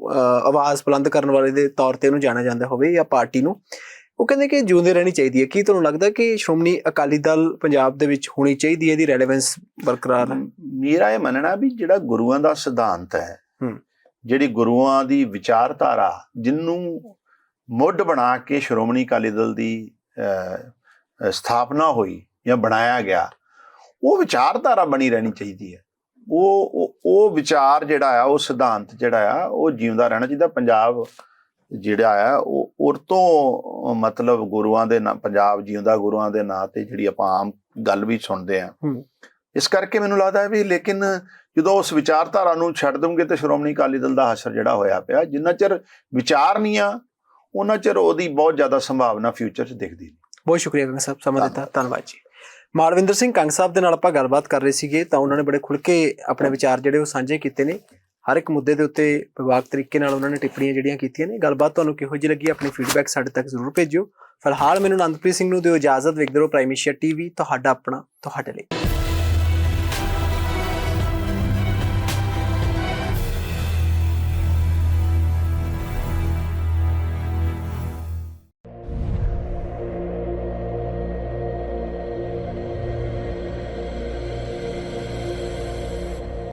ਆਵਾਜ਼ ਬੁਲੰਦ ਕਰਨ ਵਾਲੇ ਦੇ ਤੌਰ ਤੇ ਉਹਨੂੰ ਜਾਣਿਆ ਜਾਂਦਾ ਹੋਵੇ ਜਾਂ ਪਾਰਟੀ ਨੂੰ। ਉਹ ਕਹਿੰਦੇ ਕਿ ਜਿਉਂਦੇ ਰਹਿਣੀ ਚਾਹੀਦੀ ਹੈ। ਕੀ ਤੁਹਾਨੂੰ ਲੱਗਦਾ ਕਿ ਸ਼੍ਰੋਮਣੀ ਅਕਾਲੀ ਦਲ ਪੰਜਾਬ ਦੇ ਵਿੱਚ ਹੋਣੀ ਚਾਹੀਦੀ ਹੈ? ਇਹਦੀ ਰੈਲੇਵੈਂਸ ਬਰਕਰਾਰ ਹੈ। ਮੇਰਾ ਇਹ ਮੰਨਣਾ ਵੀ ਜਿਹੜਾ ਗੁਰੂਆਂ ਦਾ ਸਿਧਾਂਤ ਹੈ। ਜਿਹੜੀ ਗੁਰੂਆਂ ਦੀ ਵਿਚਾਰਧਾਰਾ ਜਿਹਨੂੰ ਮੁੱਢ ਬਣਾ ਕੇ ਸ਼੍ਰੋਮਣੀ ਅਕਾਲੀ ਦਲ ਦੀ ਸਥਾਪਨਾ ਹੋਈ ਜਾਂ ਬਣਾਇਆ ਗਿਆ ਉਹ ਵਿਚਾਰਧਾਰਾ ਬਣੀ ਰਹਿਣੀ ਚਾਹੀਦੀ ਹੈ। ਉਹ- ਉਹ ਵਿਚਾਰ ਜਿਹੜਾ ਆ ਉਹ ਸਿਧਾਂਤ ਜਿਹੜਾ ਆ ਉਹ ਜਿਉਂਦਾ ਰਹਿਣਾ ਚਾਹੀਦਾ। ਪੰਜਾਬ ਜਿਹੜਾ ਆ ਉਹ ਉਹ ਤੋਂ ਮਤਲਬ ਗੁਰੂਆਂ ਦੇ ਨਾਂ ਪੰਜਾਬ ਜਿਉਂਦਾ ਗੁਰੂਆਂ ਦੇ ਨਾਂ ਤੇ ਜਿਹੜੀ ਆਪਾਂ ਆਮ ਗੱਲ ਵੀ ਸੁਣਦੇ ਆ। ਇਸ ਕਰਕੇ ਮੈਨੂੰ ਲੱਗਦਾ ਹੈ ਵੀ ਲੇਕਿਨ ਜਦੋਂ ਉਸ ਵਿਚਾਰਧਾਰਾ ਨੂੰ ਛੱਡ ਦੂੰਗੇ ਤੇ ਸ਼੍ਰੋਮਣੀ ਅਕਾਲੀ ਦਲ ਦਾ ਹਸ਼ਰ ਜਿਹੜਾ ਹੋਇਆ ਪਿਆ ਜਿੰਨਾ ਚਿਰ ਵਿਚਾਰ ਨਹੀਂ ਆ ਉਹਨਾਂ ਚਿਰ ਉਹਦੀ ਬਹੁਤ ਜ਼ਿਆਦਾ ਸੰਭਾਵਨਾ ਫਿਊਚਰ 'ਚ ਦਿਖਦੀ ਨਹੀਂ। ਬਹੁਤ ਸ਼ੁਕਰੀਆ ਕੰਗ ਸਾਹਿਬ ਸਮਾਂ ਦਿੱਤਾ ਧੰਨਵਾਦ ਜੀ। ਮਾਲਵਿੰਦਰ ਸਿੰਘ ਕੰਗ ਸਾਹਿਬ ਦੇ ਨਾਲ ਆਪਾਂ ਗੱਲਬਾਤ ਕਰ ਰਹੇ ਸੀਗੇ ਤਾਂ ਉਹਨਾਂ ਨੇ ਬੜੇ ਖੁੱਲ ਕੇ ਆਪਣੇ ਵਿਚਾਰ ਜਿਹੜੇ ਉਹ ਸਾਂਝੇ ਕੀਤੇ ਨੇ। ਹਰ ਇੱਕ ਮੁੱਦੇ ਦੇ ਉੱਤੇ ਵਿਭਾਗ ਤਰੀਕੇ ਨਾਲ ਉਹਨਾਂ ਨੇ ਟਿੱਪਣੀਆਂ ਜਿਹੜੀਆਂ ਕੀਤੀਆਂ ਨੇ। ਗੱਲਬਾਤ ਤੁਹਾਨੂੰ ਕਿਹੋ ਜਿਹੀ ਲੱਗੀ, ਆਪਣੀ ਫੀਡਬੈਕ ਸਾਡੇ ਤੱਕ ਜ਼ਰੂਰ ਭੇਜਿਓ। ਫਿਲਹਾਲ ਮੈਨੂੰ ਅਨੰਦਪ੍ਰੀਤ ਸਿੰਘ ਨੂੰ ਦਿਓ ਇਜਾਜ਼ਤ, ਵੇਖਦੇ ਰਹੋ ਪ੍ਰਾਈਮੇਸ਼ੀਆ ਟੀਵੀ ਤੁਹਾਡਾ ਆਪਣਾ, ਤੁਹਾਡੇ ਲਈ।